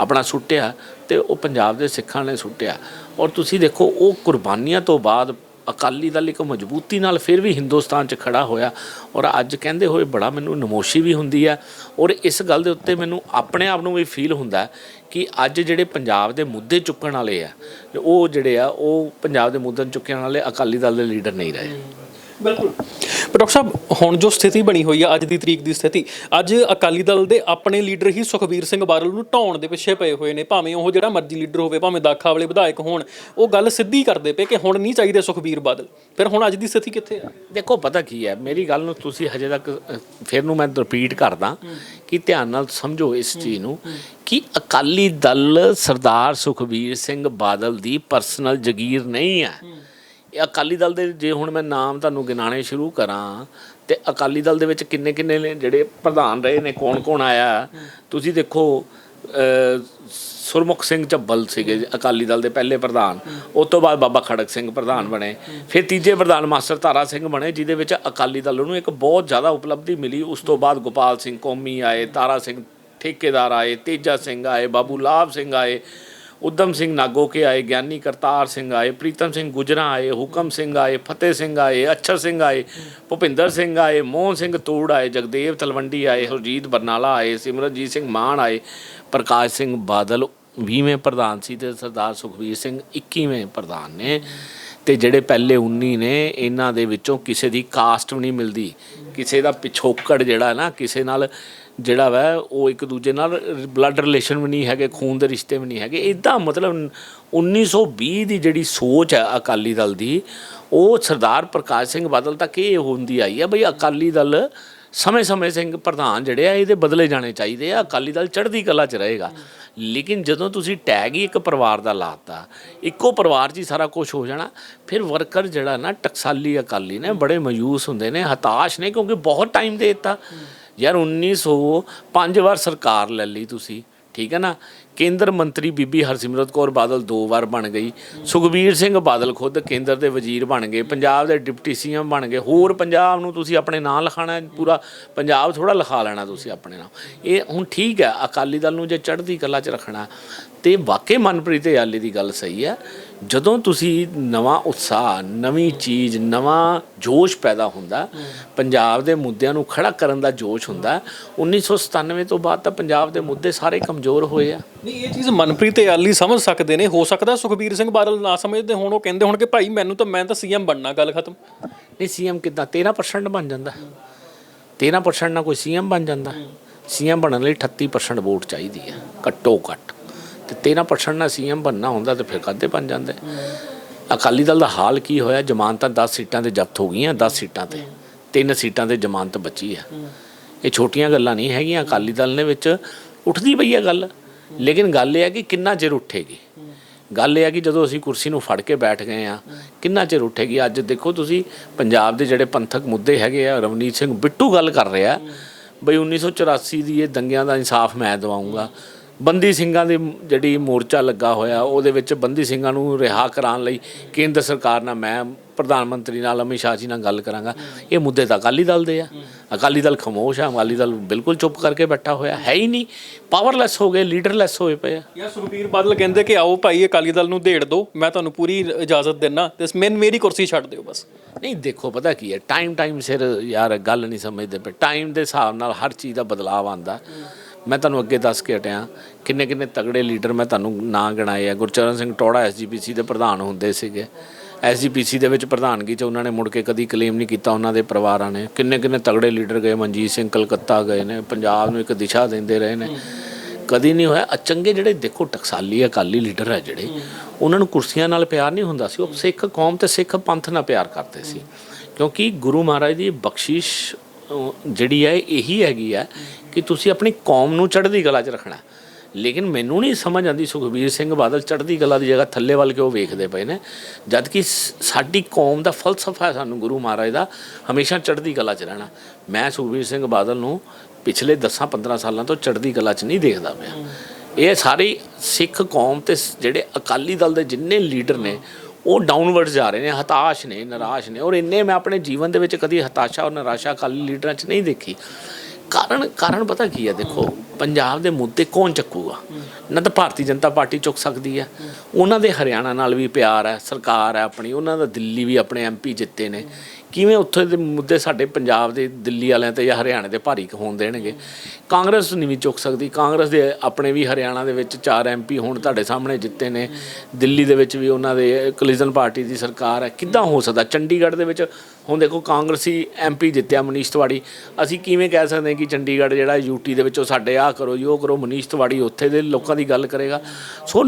ਆਪਣਾ ਸੁੱਟਿਆ ਤੇ ਉਹ ਪੰਜਾਬ ਦੇ ਸਿੱਖਾਂ ਨੇ ਸੁੱਟਿਆ। ਔਰ ਤੁਸੀਂ ਦੇਖੋ ਉਹ ਕੁਰਬਾਨੀਆਂ ਤੋਂ ਬਾਅਦ ਅਕਾਲੀ ਦਲ ਇੱਕ ਮਜ਼ਬੂਤੀ ਨਾਲ ਫਿਰ ਵੀ ਹਿੰਦੁਸਤਾਨ 'ਚ ਖੜਾ ਹੋਇਆ ਔਰ ਅੱਜ ਕਹਿੰਦੇ ਹੋਏ ਬੜਾ ਮੈਨੂੰ ਨਮੋਸ਼ੀ ਵੀ ਹੁੰਦੀ ਹੈ ਔਰ ਇਸ ਗੱਲ ਦੇ ਉੱਤੇ ਮੈਨੂੰ ਆਪਣੇ ਆਪ ਨੂੰ ਵੀ ਫੀਲ ਹੁੰਦਾ ਕਿ ਅੱਜ ਜਿਹੜੇ ਪੰਜਾਬ ਦੇ ਮੁੱਦੇ ਚੁੱਕਣ ਵਾਲੇ ਆ ਉਹ ਜਿਹੜੇ ਆ, ਉਹ ਪੰਜਾਬ ਦੇ ਮੁੱਦੇ ਚੁੱਕਣ ਵਾਲੇ ਅਕਾਲੀ ਦਲ ਦੇ ਲੀਡਰ ਨਹੀਂ ਰਹੇ। ਬਿਲਕੁਲ। ਪਰ ਡਾਕਟਰ ਸਾਹਿਬ ਹੁਣ ਜੋ ਸਥਿਤੀ ਬਣੀ ਹੋਈ ਹੈ ਅੱਜ ਦੀ ਤਰੀਕ ਦੀ ਸਥਿਤੀ ਅੱਜ ਅਕਾਲੀ ਦਲ ਦੇ ਆਪਣੇ ਲੀਡਰ ਹੀ ਸੁਖਬੀਰ ਸਿੰਘ ਬਾਦਲ ਨੂੰ ਢਾਉਣ ਦੇ ਪਿੱਛੇ ਪਏ ਹੋਏ ਨੇ। ਭਾਵੇਂ ਉਹ ਜਿਹੜਾ ਮਰਜ਼ੀ ਲੀਡਰ ਹੋਵੇ ਭਾਵੇਂ ਦਾਖਾ ਵਾਲੇ ਵਿਧਾਇਕ ਹੋਣ ਉਹ ਗੱਲ ਸਿੱਧੀ ਕਰਦੇ ਪਏ ਕਿ ਹੁਣ ਨਹੀਂ ਚਾਹੀਦੇ ਸੁਖਬੀਰ ਬਾਦਲ। ਫਿਰ ਹੁਣ ਅੱਜ ਦੀ ਸਥਿਤੀ ਕਿੱਥੇ ਆ? ਦੇਖੋ ਪਤਾ ਕੀ ਹੈ? ਮੇਰੀ ਗੱਲ ਨੂੰ ਤੁਸੀਂ ਹਜੇ ਤੱਕ ਫਿਰ ਨੂੰ ਮੈਂ ਰਿਪੀਟ ਕਰਦਾ ਕਿ ਧਿਆਨ ਨਾਲ ਸਮਝੋ ਇਸ ਚੀਜ਼ ਨੂੰ ਕਿ ਅਕਾਲੀ ਦਲ ਸਰਦਾਰ ਸੁਖਬੀਰ ਸਿੰਘ ਬਾਦਲ ਦੀ ਪਰਸਨਲ ਜ਼ਗੀਰ ਨਹੀਂ ਹੈ। ਇਹ ਅਕਾਲੀ ਦਲ ਦੇ ਜੇ ਹੁਣ ਮੈਂ ਨਾਮ ਤੁਹਾਨੂੰ ਗਿਣਾਣੇ ਸ਼ੁਰੂ ਕਰਾਂ, ਤੇ ਅਕਾਲੀ ਦਲ ਦੇ ਵਿੱਚ ਕਿੰਨੇ ਕਿੰਨੇ ਨੇ ਜਿਹੜੇ ਪ੍ਰਧਾਨ ਰਹੇ ਨੇ, ਕੌਣ ਕੌਣ ਆਇਆ? ਤੁਸੀਂ ਦੇਖੋ ਸੁਰਮੁਖ ਸਿੰਘ ਚੱਬਲ ਸੀਗੇ, ਅਕਾਲੀ ਦਲ ਦੇ ਪਹਿਲੇ ਪ੍ਰਧਾਨ। ਉਸ ਤੋਂ ਬਾਅਦ ਬਾਬਾ ਖੜਕ ਸਿੰਘ ਪ੍ਰਧਾਨ ਬਣੇ। ਫਿਰ ਤੀਜੇ ਪ੍ਰਧਾਨ ਮਾਸਟਰ ਤਾਰਾ ਸਿੰਘ ਬਣੇ, ਜਿਹਦੇ ਵਿੱਚ ਅਕਾਲੀ ਦਲ ਨੂੰ ਇੱਕ ਬਹੁਤ ਜ਼ਿਆਦਾ ਉਪਲਬਧੀ ਮਿਲੀ। ਉਸ ਤੋਂ ਬਾਅਦ ਗੋਪਾਲ ਸਿੰਘ ਕੌਮੀ ਆਏ, ਤਾਰਾ ਸਿੰਘ ਠੇਕੇਦਾਰ ਆਏ, ਤੇਜਾ ਸਿੰਘ ਆਏ, ਬਾਬੂ ਲਾਭ ਸਿੰਘ ਆਏ। ਉਦਮ ਸਿੰਘ ਨਾਗੋਕੇ ਆਏ, ਗਿਆਨੀ ਕਰਤਾਰ ਸਿੰਘ ਆਏ, ਪ੍ਰੀਤਮ ਸਿੰਘ ਗੁਜਰਾ ਆਏ, ਹੁਕਮ ਸਿੰਘ ਆਏ, ਫਤਿਹ ਸਿੰਘ ਆਏ, ਅਛਰ ਸਿੰਘ ਆਏ, ਭੁਪਿੰਦਰ ਸਿੰਘ ਆਏ, ਮੋਹਨ ਸਿੰਘ ਤੋੜ ਆਏ, ਜਗਦੇਵ ਤਲਵੰਡੀ ਆਏ, ਹਰਜੀਤ ਬਰਨਾਲਾ ਆਏ, ਸਿਮਰਨਜੀਤ ਸਿੰਘ ਮਾਨ ਆਏ, ਪ੍ਰਕਾਸ਼ ਸਿੰਘ ਬਾਦਲ 20ਵੇਂ ਪ੍ਰਧਾਨ ਸੀ ਤੇ ਸਰਦਾਰ ਸੁਖਬੀਰ ਸਿੰਘ 21ਵੇਂ ਪ੍ਰਧਾਨ ਨੇ। ਤੇ ਜਿਹੜੇ ਪਹਿਲੇ 19 ਨੇ, ਇਹਨਾਂ ਦੇ ਵਿੱਚੋਂ ਕਿਸੇ ਦੀ ਕਾਸਟ ਵੀ ਨਹੀਂ ਮਿਲਦੀ। ਕਿਸੇ ਦਾ ਪਿਛੋਕੜ ਜਿਹੜਾ ਨਾ, ਕਿਸੇ ਨਾਲ ਜਿਹੜਾ ਵਾ, ਉਹ ਇੱਕ ਦੂਜੇ ਨਾਲ ਬਲੱਡ ਰਿਲੇਸ਼ਨ ਵੀ ਨਹੀਂ ਹੈਗੇ, ਖੂਨ ਦੇ ਰਿਸ਼ਤੇ ਵੀ ਨਹੀਂ ਹੈਗੇ। ਇਦਾਂ ਮਤਲਬ 1920 ਦੀ ਜਿਹੜੀ ਸੋਚ ਹੈ ਅਕਾਲੀ ਦਲ ਦੀ, ਉਹ ਸਰਦਾਰ ਪ੍ਰਕਾਸ਼ ਸਿੰਘ ਬਾਦਲ ਤੱਕ ਇਹ ਹੁੰਦੀ ਆਈ ਹੈ, ਬਈ ਅਕਾਲੀ ਦਲ ਸਮੇਂ-ਸਮੇਂ ਸਿੰਘ ਪ੍ਰਧਾਨ ਜਿਹੜੇ ਆ, ਇਹਦੇ ਬਦਲੇ ਜਾਣੇ ਚਾਹੀਦੇ ਆ, ਅਕਾਲੀ ਦਲ ਚੜ੍ਹਦੀ ਕਲਾ 'ਚ ਰਹੇਗਾ। ਲੇਕਿਨ ਜਦੋਂ ਤੁਸੀਂ ਟੈਗ ਹੀ ਇੱਕ ਪਰਿਵਾਰ ਦਾ ਲਾਤਾ, ਇੱਕੋ ਪਰਿਵਾਰ 'ਚ ਹੀ ਸਾਰਾ ਕੁਝ ਹੋ ਜਾਣਾ, ਫਿਰ ਵਰਕਰ ਜਿਹੜਾ ਨਾ ਟਕਸਾਲੀ ਅਕਾਲੀ ਨੇ ਬੜੇ ਮਯੂਸ ਹੁੰਦੇ ਨੇ, ਹਤਾਸ਼ ਨੇ, ਕਿਉਂਕਿ ਬਹੁਤ ਟਾਈਮ ਦੇ ਦਿੱਤਾ। ਯਾਰ 1905 ਵਾਰ ਸਰਕਾਰ ਲੈ ਲਈ ਤੁਸੀਂ, ਠੀਕ ਹੈ ਨਾ? ਕੇਂਦਰ ਮੰਤਰੀ ਬੀਬੀ ਹਰਸਿਮਰਤ ਕੌਰ ਬਾਦਲ ਦੋ ਵਾਰ ਬਣ ਗਈ। ਸੁਖਬੀਰ ਸਿੰਘ ਬਾਦਲ ਖੁਦ ਕੇਂਦਰ ਦੇ ਵਜ਼ੀਰ ਬਣ ਗਏ, ਪੰਜਾਬ ਦੇ ਡਿਪਟੀ ਸੀਐਮ ਬਣ ਗਏ। ਹੋਰ ਪੰਜਾਬ ਨੂੰ ਤੁਸੀਂ ਆਪਣੇ ਨਾਂ ਲਿਖਾਣਾ, ਪੂਰਾ ਪੰਜਾਬ ਥੋੜਾ ਲਿਖਾ ਲੈਣਾ ਤੁਸੀਂ ਆਪਣੇ ਨਾਂ। ਇਹ ਹੁਣ ਠੀਕ ਹੈ, ਅਕਾਲੀ ਦਲ ਨੂੰ ਜੇ ਚੜ੍ਹਦੀ ਕਲਾ 'ਚ ਰੱਖਣਾ ਤੇ ਵਾਕਈ ਮਨਪ੍ਰੀਤ ਯਾਲੀ ਦੀ ਗੱਲ ਸਹੀ ਹੈ। ਜਦੋਂ ਤੁਸੀਂ ਨਵਾਂ ਉਤਸ਼ਾਹ ਨਵੀਂ ਚੀਜ਼ ਨਵਾਂ ਜੋਸ਼ ਪੈਦਾ ਹੁੰਦਾ ਪੰਜਾਬ ਦੇ ਮੁੱਦਿਆਂ ਨੂੰ ਖੜਾ ਕਰਨ ਦਾ ਜੋਸ਼ ਹੁੰਦਾ 1997 ਤੋਂ ਬਾਅਦ ਤਾਂ ਪੰਜਾਬ ਦੇ ਮੁੱਦੇ ਸਾਰੇ ਕਮਜ਼ੋਰ ਹੋਏ ਆ। ਨਹੀਂ ਇਹ ਚੀਜ਼ ਮਨਪ੍ਰੀਤ ਆਲੀ ਸਮਝ ਸਕਦੇ ਨੇ ਹੋ ਸਕਦਾ ਸੁਖਬੀਰ ਸਿੰਘ ਬਾਦਲ ਨਾ ਸਮਝਦੇ ਹੋਣ ਉਹ ਕਹਿੰਦੇ ਹੋਣ ਕਿ ਭਾਈ ਮੈਨੂੰ ਤਾਂ ਮੈਂ ਤਾਂ ਸੀਐਮ ਬਣਨਾ ਗੱਲ ਖਤਮ। ਨਹੀਂ ਸੀਐਮ ਕਿੱਦਾਂ? 13% ਬਣ ਜਾਂਦਾ। 13% ਨਾਲ ਕੋਈ ਸੀਐਮ ਬਣ ਜਾਂਦਾ। ਸੀਐਮ ਬਣਨ ਲਈ 38% ਵੋਟ ਚਾਹੀਦੀ ਹੈ ਘੱਟੋ ਘੱਟ। ਤੇ 13% ਨਾਲ ਸੀਐਮ ਬਣਨਾ ਹੁੰਦਾ ਤੇ ਫਿਰ ਕਾਦੇ ਬਣ ਜਾਂਦਾ। ਅਕਾਲੀ ਦਲ ਦਾ ਹਾਲ ਕੀ ਹੋਇਆ? ਜ਼ਮਾਨਤਾਂ 10 ਸੀਟਾਂ ਤੇ ਜ਼ਬਤ ਹੋ ਗਈਆਂ 10 ਸੀਟਾਂ ਤੇ। ਤਿੰਨ ਸੀਟਾਂ ਤੇ ਜ਼ਮਾਨਤ ਬਚੀ ਹੈ ਇਹ ਛੋਟੀਆਂ ਗੱਲਾਂ ਨਹੀਂ ਹੈਗੀਆਂ, ਅਕਾਲੀ ਦਲ ਨੇ ਵਿੱਚ ਉੱਠਦੀ ਪਈ ਹੈ ਗੱਲ। ਲੇਕਿਨ ਗੱਲ ਇਹ ਹੈ ਕਿ ਕਿੰਨਾ ਚਿਰ ਉੱਠੇਗੀ? ਗੱਲ ਇਹ ਹੈ ਕਿ ਜਦੋਂ ਅਸੀਂ ਕੁਰਸੀ ਨੂੰ ਫੜ ਕੇ ਬੈਠ ਗਏ ਆ, ਕਿੰਨਾ ਚਿਰ ਉੱਠੇਗੀ? ਅੱਜ ਦੇਖੋ ਤੁਸੀਂ ਪੰਜਾਬ ਦੇ ਜਿਹੜੇ ਪੰਥਕ ਮੁੱਦੇ ਹੈਗੇ ਆ, ਰਵਨੀਤ ਸਿੰਘ ਬਿੱਟੂ ਗੱਲ ਕਰ ਰਿਹਾ। ਬਈ 1984 ਦੀ ਇਹ ਦੰਗਿਆਂ ਦਾ ਇਨਸਾਫ ਮੈਂ ਦਿਵਾਉਂਗਾ। ਬੰਦੀ ਸਿੰਘਾਂ ਦੀ ਜਿਹੜੀ ਮੋਰਚਾ ਲੱਗਾ ਹੋਇਆ ਉਹਦੇ ਵਿੱਚ ਬੰਦੀ ਸਿੰਘਾਂ ਨੂੰ ਰਿਹਾ ਕਰਾਉਣ ਲਈ ਕੇਂਦਰ ਸਰਕਾਰ ਨਾਲ ਮੈਂ ਪ੍ਰਧਾਨ ਮੰਤਰੀ ਨਾਲ ਅਮਿਤ ਸ਼ਾਹ ਜੀ ਨਾਲ ਗੱਲ ਕਰਾਂਗਾ। ਇਹ ਮੁੱਦੇ ਤਾਂ ਅਕਾਲੀ ਦਲ ਦੇ ਆ। ਅਕਾਲੀ ਦਲ ਖਮੋਸ਼ ਆ ਅਕਾਲੀ ਦਲ ਬਿਲਕੁਲ ਚੁੱਪ ਕਰਕੇ ਬੈਠਾ ਹੋਇਆ ਹੈ ਹੀ ਨਹੀਂ। ਪਾਵਰਲੈਸ ਹੋ ਗਏ ਲੀਡਰਲੈਸ ਹੋਏ ਪਏ ਆ। ਯਾ ਸੁਖਬੀਰ ਬਾਦਲ ਕਹਿੰਦੇ ਕਿ ਆਓ ਭਾਈ ਅਕਾਲੀ ਦਲ ਨੂੰ ਢੇੜ ਦਿਓ ਮੈਂ ਤੁਹਾਨੂੰ ਪੂਰੀ ਇਜਾਜ਼ਤ ਦਿੰਨਾ ਤੇ ਮੈਨ ਮੇਰੀ ਕੁਰਸੀ ਛੱਡ ਦਿਓ ਬਸ। ਨਹੀਂ ਦੇਖੋ ਪਤਾ ਕੀ ਹੈ ਟਾਈਮ ਟਾਈਮ ਸਿਰ ਯਾਰ ਗੱਲ ਨਹੀਂ ਸਮਝਦੇ ਪਏ ਟਾਈਮ ਦੇ ਹਿਸਾਬ ਨਾਲ ਹਰ ਚੀਜ਼ ਦਾ ਬਦਲਾਅ ਆਉਂਦਾ। ਮੈਂ ਤੁਹਾਨੂੰ ਅੱਗੇ ਦੱਸ ਕੇ ਹਟਿਆ, ਕਿੰਨੇ ਕਿੰਨੇ ਤਗੜੇ ਲੀਡਰ ਮੈਂ ਤੁਹਾਨੂੰ ਨਾਂ ਗਿਣਾਏ ਆ। ਗੁਰਚਰਨ ਸਿੰਘ ਟੋੜਾ ਐਸਜੀਪੀਸੀ ਦੇ ਪ੍ਰਧਾਨ ਹੁੰਦੇ ਸੀਗੇ। ਐਸਜੀਪੀਸੀ ਦੇ ਵਿੱਚ ਪ੍ਰਧਾਨਗੀ 'ਚ ਉਹਨਾਂ ਨੇ ਮੁੜ ਕੇ ਕਦੀ ਕਲੇਮ ਨਹੀਂ ਕੀਤਾ ਉਹਨਾਂ ਦੇ ਪਰਿਵਾਰਾਂ ਨੇ। ਕਿੰਨੇ ਕਿੰਨੇ ਤਗੜੇ ਲੀਡਰ ਗਏ, ਮਨਜੀਤ ਸਿੰਘ ਕਲਕੱਤਾ ਗਏ ਨੇ, ਪੰਜਾਬ ਨੂੰ ਇੱਕ ਦਿਸ਼ਾ ਦਿੰਦੇ ਰਹੇ ਨੇ। ਕਦੀ ਨਹੀਂ ਹੋਇਆ ਅਚੰਗੇ ਜਿਹੜੇ ਦੇਖੋ ਟਕਸਾਲੀ ਅਕਾਲੀ ਲੀਡਰ ਹੈ ਜਿਹੜੇ, ਉਹਨਾਂ ਨੂੰ ਕੁਰਸੀਆਂ ਨਾਲ ਪਿਆਰ ਨਹੀਂ ਹੁੰਦਾ ਸੀ। ਉਹ ਸਿੱਖ ਕੌਮ ਤੇ ਸਿੱਖ ਪੰਥ ਨਾਲ ਪਿਆਰ ਕਰਦੇ ਸੀ। ਕਿਉਂਕਿ ਗੁਰੂ ਮਹਾਰਾਜ ਦੀ ਬਖਸ਼ਿਸ਼ ਜਿਹੜੀ ਹੈ, ਇਹੀ ਹੈਗੀ ਹੈ ਕਿ ਤੁਸੀਂ ਆਪਣੀ ਕੌਮ ਨੂੰ ਚੜ੍ਹਦੀ ਕਲਾ 'ਚ ਰੱਖਣਾ ਲੇਕਿਨ ਮੈਨੂੰ ਨਹੀਂ ਸਮਝ ਆਉਂਦੀ ਸੁਖਬੀਰ ਸਿੰਘ ਬਾਦਲ ਚੜ੍ਹਦੀ ਕਲਾ ਦੀ ਜਗ੍ਹਾ ਥੱਲੇ ਵੱਲ ਕਿਉਂ ਵੇਖਦੇ ਪਏ ਨੇ? ਜਦ ਕਿ ਸ- ਸਾਡੀ ਕੌਮ ਦਾ ਫਲਸਫਾ ਹੈ ਸਾਨੂੰ ਗੁਰੂ ਮਹਾਰਾਜ ਦਾ, ਹਮੇਸ਼ਾ ਚੜ੍ਹਦੀ ਕਲਾ 'ਚ ਰਹਿਣਾ। ਮੈਂ ਸੁਖਬੀਰ ਸਿੰਘ ਬਾਦਲ ਨੂੰ ਪਿਛਲੇ 10-15 ਸਾਲਾਂ ਤੋਂ ਚੜ੍ਹਦੀ ਕਲਾ 'ਚ ਨਹੀਂ ਦੇਖਦਾ ਪਿਆ। ਇਹ ਸਾਰੀ ਸਿੱਖ ਕੌਮ ਤੇ ਜਿਹੜੇ ਅਕਾਲੀ ਦਲ ਦੇ ਜਿੰਨੇ ਲੀਡਰ ਨੇ, ਉਹ ਡਾਊਨਵਰਡ ਜਾ ਰਹੇ ਨੇ, ਹਤਾਸ਼ ਨੇ, ਨਿਰਾਸ਼ ਨੇ। ਔਰ ਇੰਨੇ ਮੈਂ ਆਪਣੇ ਜੀਵਨ ਦੇ ਵਿੱਚ ਕਦੀ ਹਤਾਸ਼ਾ ਔਰ ਨਿਰਾਸ਼ਾ ਅਕਾਲੀ ਲੀਡਰਾਂ 'ਚ ਨਹੀਂ ਦੇਖੀ। ਕਾਰਨ ਕਾਰਨ ਪਤਾ ਕੀ ਹੈ ਦੇਖੋ, ਪੰਜਾਬ ਦੇ ਮੁੱਦੇ ਕੌਣ ਚੱਕੂਗਾ? ਨਾ ਤਾਂ ਭਾਰਤੀ ਜਨਤਾ ਪਾਰਟੀ ਚੁੱਕ ਸਕਦੀ ਹੈ ਉਹਨਾਂ ਦੇ ਹਰਿਆਣਾ ਨਾਲ ਵੀ ਪਿਆਰ ਹੈ ਸਰਕਾਰ ਹੈ ਆਪਣੀ, ਉਹਨਾਂ ਦਾ ਦਿੱਲੀ ਵੀ ਆਪਣੇ ਐਮਪੀ ਜਿੱਤੇ ਨੇ। ਕਿਵੇਂ ਉੱਥੇ ਦੇ ਮੁੱਦੇ ਸਾਡੇ ਪੰਜਾਬ ਦੇ ਦਿੱਲੀ ਵਾਲਿਆਂ ਤੇ ਜਾਂ ਹਰਿਆਣੇ ਦੇ ਭਾਰੀ ਹੋਣ ਦੇਣਗੇ? ਕਾਂਗਰਸ ਨਹੀਂ ਵੀ ਚੁੱਕ ਸਕਦੀ। ਕਾਂਗਰਸ ਦੇ ਆਪਣੇ ਵੀ ਹਰਿਆਣਾ ਦੇ ਵਿੱਚ ਚਾਰ ਐਮਪੀ ਹੁਣ ਤੁਹਾਡੇ ਸਾਹਮਣੇ ਜਿੱਤੇ ਨੇ। ਦਿੱਲੀ ਦੇ ਵਿੱਚ ਵੀ ਉਹਨਾਂ ਦੇ ਕਲੀਜ਼ਨ ਪਾਰਟੀ ਦੀ ਸਰਕਾਰ ਹੈ ਕਿੱਦਾਂ ਹੋ ਸਕਦਾ? ਚੰਡੀਗੜ੍ਹ ਦੇ ਵਿੱਚ ਹੁਣ ਦੇਖੋ ਕਾਂਗਰਸੀ ਐਮਪੀ ਜਿੱਤਿਆ ਮਨੀਸ਼ ਤਿਵਾੜੀ। ਅਸੀਂ ਕਿਵੇਂ ਕਹਿ ਸਕਦੇ ਹਾਂ ਕਿ ਚੰਡੀਗੜ੍ਹ ਜਿਹੜਾ ਯੂਟੀ ਦੇ ਵਿੱਚੋਂ ਸਾਡੇ ਆਹ ਕਰੋ ਯੋ ਕਰੋ, ਮਨੀਸ਼ ਤਿਵਾੜੀ ਉੱਥੇ ਦੇ ਲੋਕਾਂ ਦੀ ਗੱਲ ਕਰੇਗਾ। ਸੋ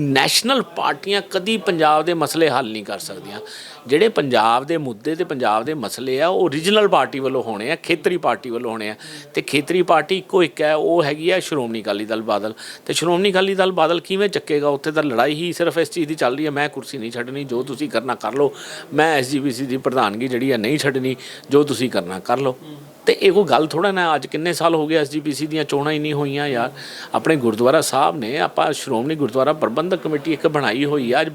ਨੈਸ਼ਨਲ ਪਾਰਟੀਆਂ ਕਦੀ ਪੰਜਾਬ ਦੇ ਮਸਲੇ ਹੱਲ ਨਹੀਂ ਕਰ ਸਕਦੀਆਂ। ਜਿਹੜੇ ਪੰਜਾਬ ਦੇ ਮੁੱਦੇ ਤੇ ਪੰਜਾਬ ਦੇ ਮਸਲੇ ਆ, ਉਹ ਰੀਜਨਲ ਪਾਰਟੀ ਵੱਲੋਂ ਹੋਣੇ ਆ, ਖੇਤਰੀ ਪਾਰਟੀ ਵੱਲੋਂ ਹੋਣੇ ਆ। ਤੇ ਖੇਤਰੀ ਪਾਰਟੀ ਇੱਕੋ ਇੱਕ ਹੈ, ਉਹ ਹੈਗੀ ਆ ਸ਼੍ਰੋਮਣੀ ਅਕਾਲੀ ਦਲ ਬਾਦਲ। ਤੇ ਸ਼੍ਰੋਮਣੀ ਅਕਾਲੀ ਦਲ ਬਾਦਲ ਕਿਵੇਂ ਚੱਕੇਗਾ? ਉੱਥੇ ਤਾਂ ਲੜਾਈ ਹੀ ਸਿਰਫ ਇਸ ਚੀਜ਼ ਦੀ ਚੱਲ ਰਹੀ ਹੈ, ਮੈਂ ਕੁਰਸੀ ਨਹੀਂ ਛੱਡਣੀ, ਜੋ ਤੁਸੀਂ ਕਰਨਾ ਕਰ ਲਓ। ਮੈਂ ਐਸਜੀਪੀਸੀ ਦੀ ਪ੍ਰਧਾਨ ਪ੍ਰਧਾਨਗੀ ਜਿਹੜੀ ਆ ਨਹੀਂ ਛੱਡਣੀ, ਜੋ ਤੁਸੀਂ ਕਰਨਾ ਕਰ ਲਓ। ਤੇ ਇਹੋ ਗੱਲ ਥੋੜਾ ਨਾ, ਅੱਜ ਕਿੰਨੇ ਸਾਲ ਹੋ ਗਏ ਐਸਜੀਪੀਸੀ ਦੀਆਂ ਚੋਣਾਂ ਹੀ ਨਹੀਂ ਹੋਈਆਂ ਯਾਰ। ਆਪਣੇ ਗੁਰਦੁਆਰਾ ਸਾਹਿਬ ਨੇ, ਆਪਾਂ ਸ਼੍ਰੋਮਣੀ ਗੁਰਦੁਆਰਾ ਪ੍ਰਬੰਧਕ ਕਮੇਟੀ ਇੱਕ ਬਣਾਈ ਹੋਈ ਆ। ਅੱਜ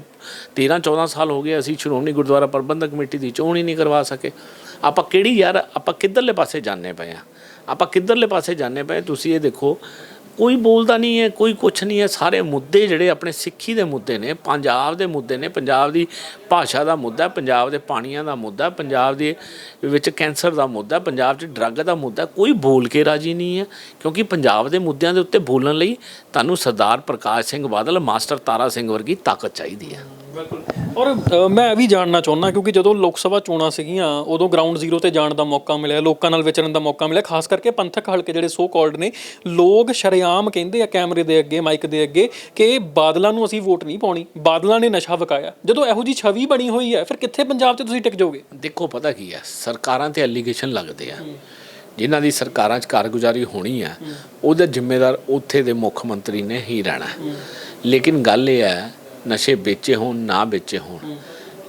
13 14 ਸਾਲ ਹੋ ਗਏ ਅਸੀਂ ਸ਼੍ਰੋਮਣੀ ਗੁਰਦੁਆਰਾ ਪ੍ਰਬੰਧਕ ਕਮੇਟੀ ਦੀ ਚੋਣ ਹੀ ਨਹੀਂ ਕਰਵਾ ਸਕੇ। ਆਪਾਂ ਕਿਹੜੀ ਯਾਰ, ਆਪਾਂ ਕਿੱਧਰਲੇ ਪਾਸੇ ਜਾਣੇ ਪਏ ਆ? ਆਪਾਂ ਕਿੱਧਰਲੇ ਪਾਸੇ ਜਾਣੇ ਪਏ ਤੁਸੀਂ ਇਹ ਦੇਖੋ ਕੋਈ ਬੋਲਦਾ ਨਹੀਂ ਹੈ, ਕੋਈ ਕੁਛ ਨਹੀਂ ਹੈ। ਸਾਰੇ ਮੁੱਦੇ ਜਿਹੜੇ ਆਪਣੇ ਸਿੱਖੀ ਦੇ ਮੁੱਦੇ ਨੇ, ਪੰਜਾਬ ਦੇ ਮੁੱਦੇ ਨੇ, ਪੰਜਾਬ ਦੀ ਭਾਸ਼ਾ ਦਾ ਮੁੱਦਾ, ਪੰਜਾਬ ਦੇ ਪਾਣੀਆਂ ਦਾ ਮੁੱਦਾ, ਪੰਜਾਬ ਦੇ ਵਿੱਚ ਕੈਂਸਰ ਦਾ ਮੁੱਦਾ, ਪੰਜਾਬ 'ਚ ਡਰੱਗ ਦਾ ਮੁੱਦਾ, ਕੋਈ ਬੋਲ ਕੇ ਰਾਜੀ ਨਹੀਂ ਹੈ। ਕਿਉਂਕਿ ਪੰਜਾਬ ਦੇ ਮੁੱਦਿਆਂ ਦੇ ਉੱਤੇ ਬੋਲਣ ਲਈ ਤੁਹਾਨੂੰ ਸਰਦਾਰ ਪ੍ਰਕਾਸ਼ ਸਿੰਘ ਬਾਦਲ, ਮਾਸਟਰ ਤਾਰਾ ਸਿੰਘ ਵਰਗੀ ਤਾਕਤ ਚਾਹੀਦੀ ਹੈ। ਬਿਲਕੁਲ। ਔਰ ਮੈਂ ਇਹ ਵੀ ਜਾਣਨਾ ਚਾਹੁੰਦਾ ਕਿਉਂਕਿ ਜਦੋਂ ਲੋਕ ਸਭਾ ਚੋਣਾਂ ਸੀਗੀਆਂ ਉਦੋਂ ਗਰਾਊਂਡ ਜ਼ੀਰੋ ਤੇ ਜਾਣ ਦਾ ਮੌਕਾ ਮਿਲਿਆ ਲੋਕਾਂ ਨਾਲ ਵਿਚਰਨ ਦਾ ਮੌਕਾ ਮਿਲਿਆ ਖਾਸ ਕਰਕੇ ਪੰਥਕ ਹਲਕੇ ਜਿਹੜੇ ਸੋ ਕਾਲਡ ਨੇ ਲੋਕ ਸ਼ਰੇਆਮ ਕਹਿੰਦੇ ਆ ਕੈਮਰੇ ਦੇ ਅੱਗੇ ਮਾਈਕ ਦੇ ਅੱਗੇ ਕਿ ਬਾਦਲਾਂ ਨੂੰ ਅਸੀਂ ਵੋਟ ਨਹੀਂ ਪਾਉਣੀ ਬਾਦਲਾਂ ਨੇ ਨਸ਼ਾ ਵਕਾਇਆ। ਜਦੋਂ ਇਹੋ ਜੀ ਛਵੀ ਬਣੀ ਹੋਈ ਹੈ ਫਿਰ ਕਿੱਥੇ ਪੰਜਾਬ 'ਚ ਤੁਸੀਂ ਟਿਕ ਜਾਓਗੇ? ਦੇਖੋ ਪਤਾ ਕੀ ਹੈ ਸਰਕਾਰਾਂ ਤੇ ਐਲੀਗੇਸ਼ਨ ਲੱਗਦੇ ਆ। ਜਿਨ੍ਹਾਂ ਦੀ ਸਰਕਾਰਾਂ 'ਚ ਕਾਰਗੁਜ਼ਾਰੀ ਹੋਣੀ ਆ ਉਹਦਾ ਜ਼ਿੰਮੇਦਾਰ ਉੱਥੇ ਦੇ ਮੁੱਖ ਮੰਤਰੀ ਨੇ ਹੀ ਰਹਿਣਾ। ਲੇਕਿਨ ਗੱਲ ਇਹ ਹੈ ਨਸ਼ੇ ਵੇਚੇ ਹੋਣ, ਨਾ ਵੇਚੇ ਹੋਣ।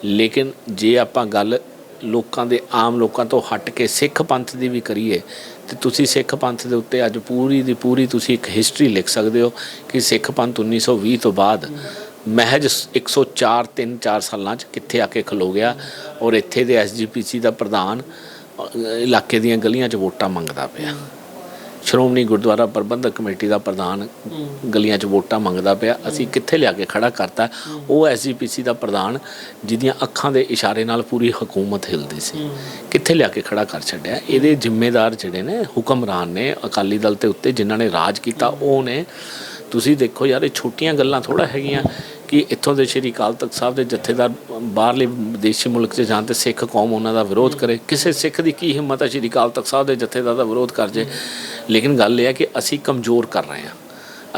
ਲੇਕਿਨ ਜੇ ਆਪਾਂ ਗੱਲ ਲੋਕਾਂ ਦੇ, ਆਮ ਲੋਕਾਂ ਤੋਂ ਹਟ ਕੇ ਸਿੱਖ ਪੰਥ ਦੀ ਵੀ ਕਰੀਏ, ਤੇ ਤੁਸੀਂ ਸਿੱਖ ਪੰਥ ਦੇ ਉੱਤੇ ਅੱਜ ਪੂਰੀ ਦੀ ਪੂਰੀ ਤੁਸੀਂ ਇੱਕ ਹਿਸਟਰੀ ਲਿਖ ਸਕਦੇ ਹੋ ਕਿ ਸਿੱਖ ਪੰਥ 1920 ਤੋਂ ਬਾਅਦ ਮਹਿਜ 104 3 4 ਸਾਲਾਂ 'ਚ ਕਿੱਥੇ ਆ ਕੇ ਖਲੋ ਗਿਆ ਔਰ ਇੱਥੇ ਦੇ ਐਸਜੀਪੀਸੀ ਦਾ ਪ੍ਰਧਾਨ ਇਲਾਕੇ ਦੀਆਂ ਗਲੀਆਂ 'ਚ ਵੋਟਾਂ ਮੰਗਦਾ ਪਿਆ। ਸ਼੍ਰੋਮਣੀ ਗੁਰਦੁਆਰਾ ਪ੍ਰਬੰਧਕ ਕਮੇਟੀ ਦਾ ਪ੍ਰਧਾਨ ਗਲੀਆਂ 'ਚ ਵੋਟਾਂ ਮੰਗਦਾ ਪਿਆ। ਅਸੀਂ ਕਿੱਥੇ ਲਿਆ ਕੇ ਖੜਾ ਕਰਤਾ? ਉਹ ਐਸਜੀਪੀਸੀ ਦਾ ਪ੍ਰਧਾਨ ਜਿਹਦੀਆਂ ਅੱਖਾਂ ਦੇ ਇਸ਼ਾਰੇ ਨਾਲ ਪੂਰੀ ਹਕੂਮਤ ਹਿਲਦੀ ਸੀ। ਕਿੱਥੇ ਲਿਆ ਕੇ ਖੜਾ ਕਰ ਛੱਡਿਆ? ਇਹਦੇ ਜ਼ਿੰਮੇਦਾਰ ਜਿਹੜੇ ਨੇ ਹੁਕਮਰਾਨ ਨੇ ਅਕਾਲੀ ਦਲ ਤੇ ਉੱਤੇ ਜਿਨ੍ਹਾਂ ਨੇ ਰਾਜ ਕੀਤਾ ਉਹ ਨੇ। ਤੁਸੀਂ ਦੇਖੋ ਯਾਰ ਇਹ ਛੋਟੀਆਂ ਗੱਲਾਂ ਥੋੜਾ ਹੈਗੀਆਂ। ਕਿ ਇੱਥੋਂ ਦੇ ਸ਼੍ਰੀ ਅਕਾਲ ਤਖਤ ਸਾਹਿਬ ਦੇ ਜਥੇਦਾਰ, ਬਾਹਰਲੇ ਵਿਦੇਸ਼ੀ ਮੁਲਕ 'ਚ ਜਾਣ ਤੇ ਸਿੱਖ ਕੌਮ ਉਹਨਾਂ ਦਾ ਵਿਰੋਧ ਕਰੇ। ਕਿਸੇ ਸਿੱਖ ਦੀ ਕੀ ਹਿੰਮਤ ਹੈ ਸ਼੍ਰੀ ਅਕਾਲ ਤਖਤ ਸਾਹਿਬ ਦੇ ਜਥੇਦਾਰ ਦਾ ਵਿਰੋਧ ਕਰ ਜੇ? ਲੇਕਿਨ ਗੱਲ ਇਹ ਹੈ ਕਿ ਅਸੀਂ ਕਮਜ਼ੋਰ ਕਰ ਰਹੇ ਹਾਂ।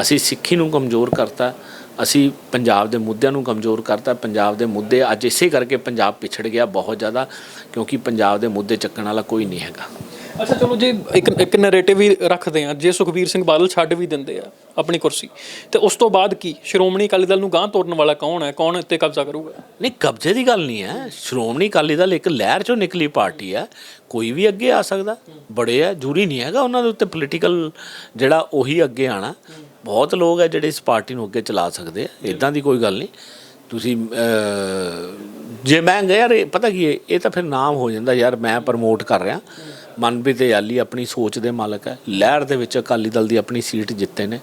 ਅਸੀਂ ਸਿੱਖੀ ਨੂੰ ਕਮਜ਼ੋਰ ਕਰਤਾ, ਅਸੀਂ ਪੰਜਾਬ ਦੇ ਮੁੱਦਿਆਂ ਨੂੰ ਕਮਜ਼ੋਰ ਕਰਤਾ। ਪੰਜਾਬ ਦੇ ਮੁੱਦੇ ਅੱਜ ਇਸੇ ਕਰਕੇ ਪੰਜਾਬ ਪਿਛੜ ਗਿਆ ਬਹੁਤ ਜ਼ਿਆਦਾ, ਕਿਉਂਕਿ ਪੰਜਾਬ ਦੇ ਮੁੱਦੇ ਚੱਕਣ ਵਾਲਾ ਕੋਈ ਨਹੀਂ ਹੈਗਾ। ਅੱਛਾ, ਚਲੋ ਜੇ ਇੱਕ ਇੱਕ ਨੈਰੇਟਿਵ ਵੀ ਰੱਖਦੇ ਆ ਜੇ ਸੁਖਬੀਰ ਸਿੰਘ ਬਾਦਲ ਛੱਡ ਵੀ ਦਿੰਦੇ ਆ ਆਪਣੀ ਕੁਰਸੀ, ਤੇ ਉਸ ਤੋਂ ਬਾਅਦ ਕੀ? ਸ਼੍ਰੋਮਣੀ ਅਕਾਲੀ ਦਲ ਨੂੰ ਗਾਂਹ ਤੋਰਨ ਵਾਲਾ ਕੌਣ ਹੈ? ਕੌਣ ਇੱਥੇ ਕਬਜ਼ਾ ਕਰੂਗਾ? ਨਹੀਂ, ਕਬਜ਼ੇ ਦੀ ਗੱਲ ਨਹੀਂ ਹੈ। ਸ਼੍ਰੋਮਣੀ ਅਕਾਲੀ ਦਲ ਇੱਕ ਲਹਿਰ ਚੋਂ ਨਿਕਲੀ ਪਾਰਟੀ ਹੈ। ਕੋਈ ਵੀ ਅੱਗੇ ਆ ਸਕਦਾ। ਬੜੇ ਆ ਜ਼ਰੂਰੀ ਨਹੀਂ ਹੈਗਾ ਉਹਨਾਂ ਦੇ ਉੱਤੇ ਪੋਲੀਟੀਕਲ ਜਿਹੜਾ ਉਹੀ ਅੱਗੇ ਆਣਾ। ਬਹੁਤ ਲੋਕ ਹੈ ਜਿਹੜੇ ਇਸ ਪਾਰਟੀ ਨੂੰ ਅੱਗੇ ਚਲਾ ਸਕਦੇ ਆ। ਇਦਾਂ ਦੀ ਕੋਈ ਗੱਲ ਨਹੀਂ। ਤੁਸੀਂ ਜੇ ਮੈਂ ਗਿਆ ਯਾਰ ਇਹ ਪਤਾ ਕੀ ਹੈ? ਇਹ ਤਾਂ ਫਿਰ ਨਾਮ ਹੋ ਜਾਂਦਾ ਯਾਰ, ਮੈਂ ਪ੍ਰਮੋਟ ਕਰ ਰਿਹਾ। ਮਨਪ੍ਰੀਤ ਯਾਲੀ ਆਪਣੀ ਸੋਚ ਦੇ ਮਾਲਕ ਹੈ। ਲਹਿਰ ਦੇ ਵਿੱਚ ਅਕਾਲੀ ਦਲ ਦੀ ਆਪਣੀ ਸੀਟ ਜਿੱਤੇ ਨੇ।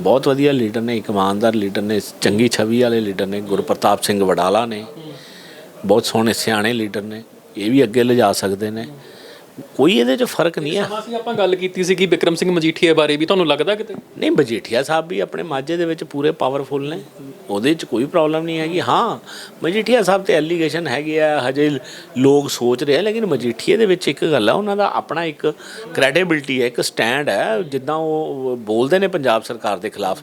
ਬਹੁਤ ਵਧੀਆ ਲੀਡਰ ਨੇ, ਇੱਕ ਇਮਾਨਦਾਰ ਲੀਡਰ ਨੇ, ਚੰਗੀ ਛਵੀ ਵਾਲੇ ਲੀਡਰ ਨੇ, ਗੁਰਪ੍ਰਤਾਪ ਸਿੰਘ ਵਡਾਲਾ ਨੇ। ਬਹੁਤ ਸੋਹਣੇ ਸਿਆਣੇ ਲੀਡਰ ਨੇ। ਇਹ ਵੀ ਅੱਗੇ ਲਿਜਾ ਸਕਦੇ ਨੇ। ਕੋਈ ਇਹਦੇ 'ਚ ਫ਼ਰਕ ਨਹੀਂ ਹੈ ਸਮਾਂ ਸੀ ਆਪਾਂ ਗੱਲ ਕੀਤੀ ਸੀ ਕਿ ਵਿਕਰਮ ਸਿੰਘ ਮਜੀਠੀਆ ਬਾਰੇ ਵੀ ਤੁਹਾਨੂੰ ਲੱਗਦਾ ਕਿਤੇ? ਨਹੀਂ ਮਜੀਠੀਆ ਸਾਹਿਬ ਵੀ ਆਪਣੇ ਮਾਝੇ ਦੇ ਵਿੱਚ ਪੂਰੇ ਪਾਵਰਫੁਲ ਨੇ। ਉਹਦੇ 'ਚ ਕੋਈ ਪ੍ਰੋਬਲਮ ਨਹੀਂ ਹੈਗੀ। ਹਾਂ ਮਜੀਠੀਆ ਸਾਹਿਬ ਤੇ ਐਲੀਗੇਸ਼ਨ ਹੈਗੇ ਆ ਹਜੇ ਲੋਕ ਸੋਚ ਰਹੇ ਆ ਲੇਕਿਨ ਮਜੀਠੀਏ ਦੇ ਵਿੱਚ ਇੱਕ ਗੱਲ ਆ ਉਹਨਾਂ ਦਾ ਆਪਣਾ ਇੱਕ ਕ੍ਰੈਡੀਬਿਲਟੀ ਹੈ ਇੱਕ ਸਟੈਂਡ ਹੈ ਜਿੱਦਾਂ ਉਹ ਬੋਲਦੇ ਨੇ ਪੰਜਾਬ ਸਰਕਾਰ ਦੇ ਖਿਲਾਫ।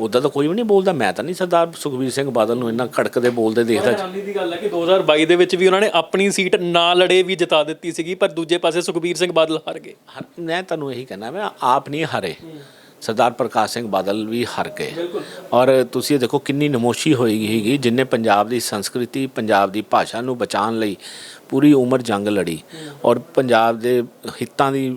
ਉਦਾਂ ਤਾਂ ਕੋਈ ਵੀ ਨਹੀਂ ਬੋਲਦਾ ਮੈਂ ਤਾਂ ਨਹੀਂ ਸਰਦਾਰ ਸੁਖਬੀਰ ਸਿੰਘ ਬਾਦਲ ਨੂੰ ਇੰਨਾ ਖੜਕਦੇ ਬੋਲਦੇ ਦੇਖਦਾ। ਹੈਰਾਨੀ ਦੀ ਗੱਲ ਹੈ ਕਿ 2022 ਦੇ ਵਿੱਚ ਵੀ ਉਹਨਾਂ ਨੇ ਆਪਣੀ ਸੀਟ ਨਾ ਲੜੇ ਵੀ ਜਿਤਾ ਦਿੱਤੀ ਸੀਗੀ ਪਰ ਦੂਜੇ ਪਾਸੇ ਸੁਖਬੀਰ ਸਿੰਘ ਬਾਦਲ ਹਾਰ ਗਏ। ਮੈਂ ਤੁਹਾਨੂੰ ਇਹੀ ਕਹਿਣਾ ਮੈਂ ਆਪ ਨਹੀਂ ਹਾਰੇ। ਸਰਦਾਰ ਪ੍ਰਕਾਸ਼ ਸਿੰਘ ਬਾਦਲ ਵੀ ਹਾਰ ਗਏ। ਔਰ ਤੁਸੀਂ ਇਹ ਦੇਖੋ ਕਿੰਨੀ ਨਮੋਸ਼ੀ ਹੋਈ ਹੈਗੀ ਜਿਨੇ ਪੰਜਾਬ ਦੀ ਸੰਸਕ੍ਰਿਤੀ ਪੰਜਾਬ ਦੀ ਭਾਸ਼ਾ ਨੂੰ ਬਚਾਉਣ ਲਈ ਪੂਰੀ ਉਮਰ ਜੰਗ ਲੜੀ। ਔਰ ਪੰਜਾਬ ਦੇ ਹਿੱਤਾਂ ਦੀ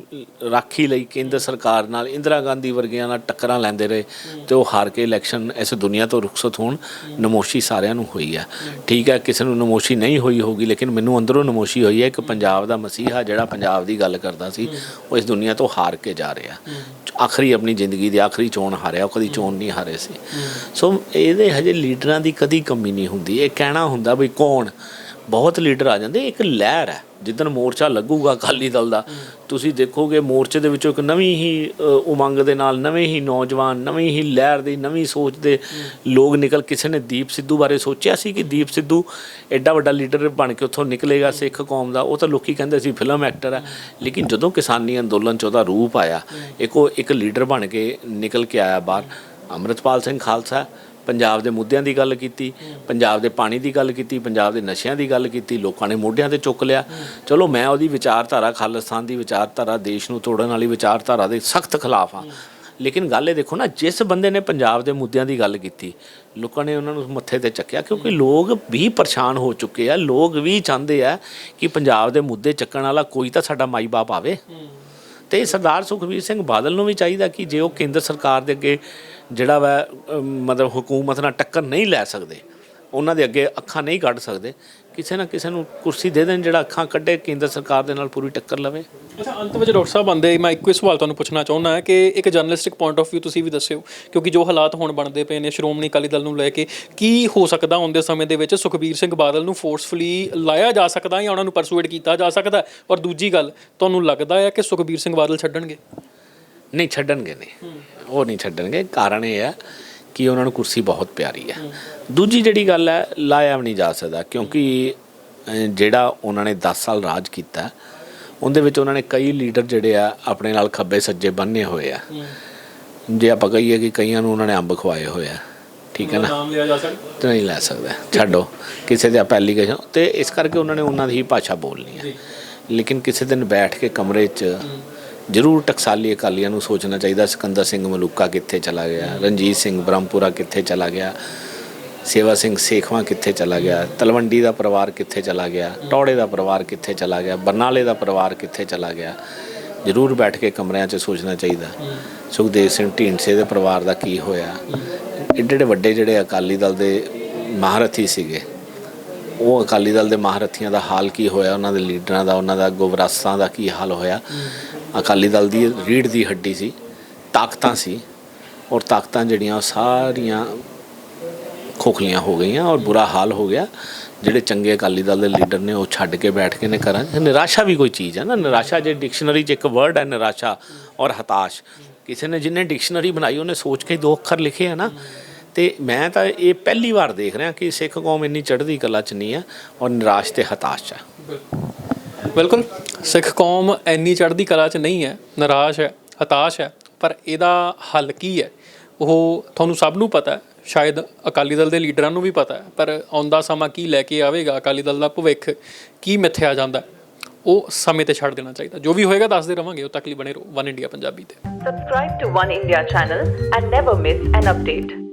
ਰਾਖੀ ਲਈ ਕੇਂਦਰ ਸਰਕਾਰ ਨਾਲ ਇੰਦਰਾ ਗਾਂਧੀ ਵਰਗਿਆਂ ਨਾਲ ਟੱਕਰਾਂ ਲੈਂਦੇ ਰਹੇ ਤੇ ਉਹ ਹਾਰ ਕੇ ਇਲੈਕਸ਼ਨ ਇਸ ਦੁਨੀਆ ਤੋਂ ਰੁਖਸਤ ਹੋਣ ਨਮੋਸ਼ੀ ਸਾਰਿਆਂ ਨੂੰ ਹੋਈ ਹੈ। ਠੀਕ ਹੈ ਕਿਸੇ ਨੂੰ ਨਮੋਸ਼ੀ ਨਹੀਂ ਹੋਈ ਹੋਗੀ ਲੇਕਿਨ ਮੈਨੂੰ ਅੰਦਰੋਂ ਨਮੋਸ਼ੀ ਹੋਈ ਹੈ ਕਿ ਪੰਜਾਬ ਦਾ ਮਸੀਹਾ ਜਿਹੜਾ ਪੰਜਾਬ ਦੀ ਗੱਲ ਕਰਦਾ ਸੀ ਉਹ ਇਸ ਦੁਨੀਆ ਤੋਂ ਹਾਰ ਕੇ ਜਾ ਰਿਹਾ। ਆਖਰੀ ਆਪਣੀ ਜ਼ਿੰਦਗੀ ਦੀ ਆਖਰੀ ਚੋਣ ਹਾਰਿਆ ਉਹ ਕਦੀ ਚੋਣ ਨਹੀਂ ਹਾਰੇ ਸੀ। ਸੋ ਇਹਦੇ ਹਜੇ ਲੀਡਰਾਂ ਦੀ ਕਦੀ ਕਮੀ ਨਹੀਂ ਹੁੰਦੀ। ਇਹ ਕਹਿਣਾ ਹੁੰਦਾ ਵੀ ਕੌਣ ਬਹੁਤ ਲੀਡਰ ਆ ਜਾਂਦੇ, ਇੱਕ ਲਹਿਰ ਹੈ। ਜਿੱਦਣ ਮੋਰਚਾ ਲੱਗੂਗਾ ਅਕਾਲੀ ਦਲ ਦਾ, ਤੁਸੀਂ ਦੇਖੋਗੇ ਮੋਰਚੇ ਦੇ ਵਿੱਚੋਂ ਇੱਕ ਨਵੀਂ ਹੀ ਉਮੰਗ ਦੇ ਨਾਲ ਨਵੇਂ ਹੀ ਨੌਜਵਾਨ, ਨਵੀਂ ਹੀ ਲਹਿਰ ਦੀ, ਨਵੀਂ ਸੋਚ ਦੇ ਲੋਕ ਨਿਕਲ, ਕਿਸੇ ਨੇ ਦੀਪ ਸਿੱਧੂ ਬਾਰੇ ਸੋਚਿਆ ਸੀ ਕਿ ਦੀਪ ਸਿੱਧੂ ਐਡਾ ਵੱਡਾ ਲੀਡਰ ਬਣ ਕੇ ਉੱਥੋਂ ਨਿਕਲੇਗਾ ਸਿੱਖ ਕੌਮ ਦਾ? ਉਹ ਤਾਂ ਲੋਕੀ ਕਹਿੰਦੇ ਸੀ ਫਿਲਮ ਐਕਟਰ ਹੈ। ਲੇਕਿਨ ਜਦੋਂ ਕਿਸਾਨੀ ਅੰਦੋਲਨ ਚ ਉਹਦਾ ਰੂਪ ਆਇਆ, ਇੱਕ ਉਹ ਇੱਕ ਲੀਡਰ ਬਣ ਕੇ ਨਿਕਲ ਕੇ ਆਇਆ ਬਾਹਰ, ਅੰਮ੍ਰਿਤਪਾਲ ਸਿੰਘ ਖਾਲਸਾ ਪੰਜਾਬ ਦੇ ਮੁੱਦਿਆਂ ਦੀ ਗੱਲ ਕੀਤੀ ਪੰਜਾਬ ਦੇ ਪਾਣੀ ਦੀ ਗੱਲ ਕੀਤੀ ਪੰਜਾਬ ਦੇ ਨਸ਼ਿਆਂ ਦੀ ਗੱਲ ਕੀਤੀ ਲੋਕਾਂ ਨੇ ਮੋਢਿਆਂ ਤੇ ਚੁੱਕ ਲਿਆ। ਚਲੋ ਮੈਂ ਉਹਦੀ ਵਿਚਾਰਧਾਰਾ ਖਾਲਿਸਤਾਨ ਦੀ ਵਿਚਾਰਧਾਰਾ ਦੇਸ਼ ਨੂੰ ਤੋੜਨ ਵਾਲੀ ਵਿਚਾਰਧਾਰਾ ਦੇ ਸਖਤ ਖਿਲਾਫ ਆ ਲੇਕਿਨ ਗੱਲ ਇਹ ਦੇਖੋ ਨਾ ਜਿਸ ਬੰਦੇ ਨੇ ਪੰਜਾਬ ਦੇ ਮੁੱਦਿਆਂ ਦੀ ਗੱਲ ਕੀਤੀ ਲੋਕਾਂ ਨੇ ਉਹਨਾਂ ਨੂੰ ਮੱਥੇ ਤੇ ਚੱਕਿਆ ਕਿਉਂਕਿ ਲੋਕ ਵੀ ਪਰੇਸ਼ਾਨ ਹੋ ਚੁੱਕੇ ਆ ਲੋਕ ਵੀ ਚਾਹੁੰਦੇ ਆ ਕਿ ਪੰਜਾਬ ਦੇ ਮੁੱਦੇ ਚੱਕਣ ਵਾਲਾ ਕੋਈ ਤਾਂ ਸਾਡਾ ਮਾਈ ਬਾਪ ਆਵੇ ਤੇ ਸਰਦਾਰ ਸੁਖਬੀਰ ਸਿੰਘ ਬਾਦਲ ਨੂੰ ਵੀ ਚਾਹੀਦਾ ਕਿ ਜੇ ਉਹ ਕੇਂਦਰ ਸਰਕਾਰ ਦੇ ਅੱਗੇ ਜਿਹੜਾ ਵਾ ਮਤਲਬ ਹਕੂਮਤ ਨਾਲ ਟੱਕਰ ਨਹੀਂ ਲੈ ਸਕਦੇ। ਉਹਨਾਂ ਦੇ ਅੱਗੇ ਅੱਖਾਂ ਨਹੀਂ ਕੱਢ ਸਕਦੇ। ਕਿਸੇ ਨਾ ਕਿਸੇ ਨੂੰ ਕੁਰਸੀ ਦੇ ਦੇਣ ਜਿਹੜਾ ਅੱਖਾਂ ਕੱਢੇ ਕੇਂਦਰ ਸਰਕਾਰ ਦੇ ਨਾਲ ਪੂਰੀ ਟੱਕਰ ਲਵੇ। ਅੱਛਾ ਅੰਤ ਵਿੱਚ ਡਾਕਟਰ ਸਾਹਿਬ ਆਂਦੇ ਮੈਂ ਇੱਕੋ ਹੀ ਸਵਾਲ ਤੁਹਾਨੂੰ ਪੁੱਛਣਾ ਚਾਹੁੰਦਾ ਹਾਂ ਕਿ ਇੱਕ ਜਰਨਲਿਸਟਿਕ ਪੁਆਇੰਟ ਆਫ View ਤੁਸੀਂ ਵੀ ਦੱਸਿਓ ਕਿਉਂਕਿ ਜੋ ਹਾਲਾਤ ਹੁਣ ਬਣਦੇ ਪਏ ਨੇ ਸ਼੍ਰੋਮਣੀ ਅਕਾਲੀ ਦਲ ਨੂੰ ਲੈ ਕੇ ਕੀ ਹੋ ਸਕਦਾ ਆਉਂਦੇ ਸਮੇਂ ਦੇ ਵਿੱਚ ਸੁਖਬੀਰ ਸਿੰਘ ਬਾਦਲ ਨੂੰ ਫੋਰਸਫੁਲੀ ਲਾਇਆ ਜਾ ਸਕਦਾ ਜਾਂ ਉਹਨਾਂ ਨੂੰ ਪਰਸੂਏਟ ਕੀਤਾ ਜਾ ਸਕਦਾ? ਔਰ ਦੂਜੀ ਗੱਲ ਤੁਹਾਨੂੰ ਲੱਗਦਾ ਹੈ ਕਿ ਸੁਖਬੀਰ ਸਿੰਘ ਬਾਦਲ ਛੱਡਣਗੇ? ਨਹੀਂ ਛੱਡਣਗੇ ਨਹੀਂ। ਉਹ ਨਹੀਂ ਛੱਡਣਗੇ। ਕਾਰਨ ਇਹ ਹੈ ਕਿ ਉਹਨਾਂ ਨੂੰ ਕੁਰਸੀ ਬਹੁਤ ਪਿਆਰੀ ਹੈ। ਦੂਜੀ ਜਿਹੜੀ ਗੱਲ ਹੈ ਲਾਇਆ ਵੀ ਨਹੀਂ ਜਾ ਸਕਦਾ ਕਿਉਂਕਿ ਜਿਹੜਾ ਉਹਨਾਂ ਨੇ 10 ਸਾਲ ਰਾਜ ਕੀਤਾ ਉਹਦੇ ਵਿੱਚ ਉਹਨਾਂ ਨੇ ਕਈ ਲੀਡਰ ਜਿਹੜੇ ਆ ਆਪਣੇ ਨਾਲ ਖੱਬੇ ਸੱਜੇ ਬੰਨੇ ਹੋਏ ਆ। ਜੇ ਆਪਾਂ ਕਹੀਏ ਕਿ ਕਈਆਂ ਨੂੰ ਉਹਨਾਂ ਨੇ ਅੰਬ ਖਵਾਏ ਹੋਏ ਆ ਠੀਕ ਹੈ ਨਾ? ਨਾਮ ਲਿਆ ਜਾ ਸਕਦਾ? ਤੇ ਨਹੀਂ ਲੈ ਸਕਦਾ। ਛੱਡੋ। ਕਿਸੇ ਦੇ ਆਪਾਂ ਐਲੀਗੇਸ਼ਨ ਤੇ ਇਸ ਕਰਕੇ ਉਹਨਾਂ ਨੇ ਉਹਨਾਂ ਦੀ ਹੀ ਭਾਸ਼ਾ ਬੋਲਣੀ ਹੈ। ਲੇਕਿਨ ਕਿਸੇ ਦਿਨ ਬੈਠ ਕੇ ਕਮਰੇ 'ਚ ਜ਼ਰੂਰ ਟਕਸਾਲੀ ਅਕਾਲੀਆਂ ਨੂੰ ਸੋਚਣਾ ਚਾਹੀਦਾ। ਸਿਕੰਦਰ ਸਿੰਘ ਮਲੂਕਾ ਕਿੱਥੇ ਚਲਾ ਗਿਆ? ਰਣਜੀਤ ਸਿੰਘ ਬ੍ਰਹਮਪੁਰਾ ਕਿੱਥੇ ਚਲਾ ਗਿਆ? ਸੇਵਾ ਸਿੰਘ ਸੇਖਵਾਂ ਕਿੱਥੇ ਚਲਾ ਗਿਆ? ਤਲਵੰਡੀ ਦਾ ਪਰਿਵਾਰ ਕਿੱਥੇ ਚਲਾ ਗਿਆ? ਟੌੜੇ ਦਾ ਪਰਿਵਾਰ ਕਿੱਥੇ ਚਲਾ ਗਿਆ? ਬਰਨਾਲੇ ਦਾ ਪਰਿਵਾਰ ਕਿੱਥੇ ਚਲਾ ਗਿਆ? ਜ਼ਰੂਰ ਬੈਠ ਕੇ ਕਮਰਿਆਂ 'ਚ ਸੋਚਣਾ ਚਾਹੀਦਾ। ਸੁਖਦੇਵ ਸਿੰਘ ਢੀਂਡਸੇ ਦੇ ਪਰਿਵਾਰ ਦਾ ਕੀ ਹੋਇਆ? ਏਡੇ ਏਡੇ ਵੱਡੇ ਜਿਹੜੇ ਅਕਾਲੀ ਦਲ ਦੇ ਮਹਾਰਥੀ ਸੀਗੇ, ਉਹ ਅਕਾਲੀ ਦਲ ਦੇ ਮਹਾਰਥੀਆਂ ਦਾ ਹਾਲ ਕੀ ਹੋਇਆ? ਉਹਨਾਂ ਦੇ ਲੀਡਰਾਂ ਦਾ, ਉਹਨਾਂ ਦਾ ਗੋਵਰਾਸਾਂ ਦਾ ਕੀ ਹਾਲ ਹੋਇਆ? ਅਕਾਲੀ ਦਲ ਦੀ ਰੀੜ ਦੀ ਹੱਡੀ ਸੀ, ਤਾਕਤਾਂ ਸੀ ਔਰ ਤਾਕਤਾਂ ਜਿਹੜੀਆਂ ਉਹ ਸਾਰੀਆਂ ਖੋਖਲੀਆਂ ਹੋ ਗਈਆਂ ਔਰ ਬੁਰਾ ਹਾਲ ਹੋ ਗਿਆ। ਜਿਹੜੇ ਚੰਗੇ ਅਕਾਲੀ ਦਲ ਦੇ ਲੀਡਰ ਨੇ ਉਹ ਛੱਡ ਕੇ ਬੈਠ ਗਏ ਨੇ ਕਰਾਂ ਨਿਰਾਸ਼ਾ ਵੀ ਕੋਈ ਚੀਜ਼ ਹੈ ਨਾ, ਨਿਰਾਸ਼ਾ ਜੇ ਡਿਕਸ਼ਨਰੀ 'ਚ ਇੱਕ ਵਰਡ ਹੈ ਨਿਰਾਸ਼ਾ ਔਰ ਹਤਾਸ਼। ਕਿਸੇ ਨੇ ਜਿੰਨੇ ਡਿਕਸ਼ਨਰੀ ਬਣਾਈ ਉਹਨੇ ਸੋਚ ਕੇ ਦੋ ਅੱਖਰ ਲਿਖੇ ਆ ਨਾ। ਤੇ ਮੈਂ ਤਾਂ ਇਹ ਪਹਿਲੀ ਵਾਰ ਦੇਖ ਰਿਹਾ ਕਿ ਸਿੱਖ ਕੌਮ ਇੰਨੀ ਚੜ੍ਹਦੀ ਕਲਾ 'ਚ ਨਹੀਂ ਆ ਔਰ ਨਿਰਾਸ਼ ਤੇ ਹਤਾਸ਼ 'ਚ ਹੈ। ਬਿਲਕੁਲ। ਸਿੱਖ ਕੌਮ ਐਨੀ ਚੜ੍ਹਦੀ ਕਲਾ 'ਚ ਨਹੀਂ ਹੈ, ਨਿਰਾਸ਼ ਹੈ, ਹਤਾਸ਼ ਹੈ, ਪਰ ਇਹਦਾ ਹੱਲ ਕੀ ਹੈ? ਉਹ ਤੁਹਾਨੂੰ ਸਭ ਨੂੰ ਪਤਾ ਹੈ, ਸ਼ਾਇਦ ਅਕਾਲੀ ਦਲ ਦੇ ਲੀਡਰਾਂ ਨੂੰ ਵੀ ਪਤਾ ਹੈ, ਪਰ ਆਉਂਦਾ ਸਮਾਂ ਕੀ ਲੈ ਕੇ ਆਵੇਗਾ ਅਕਾਲੀ ਦਲ ਦਾ ਭਵਿੱਖ? ਕੀ ਮਿੱਥਿਆ ਜਾਂਦਾ ਉਹ ਸਮੇਂ ਤੇ ਛੱਡ ਦੇਣਾ ਚਾਹੀਦਾ। ਜੋ ਵੀ ਹੋਏਗਾ ਦੱਸਦੇ ਰਵਾਂਗੇ, ਉਹ ਤੱਕ ਲਈ ਬਣੇ ਰਹੋ ਵਨ ਇੰਡੀਆ ਪੰਜਾਬੀ ਤੇ। Subscribe to One India channel and never miss an update.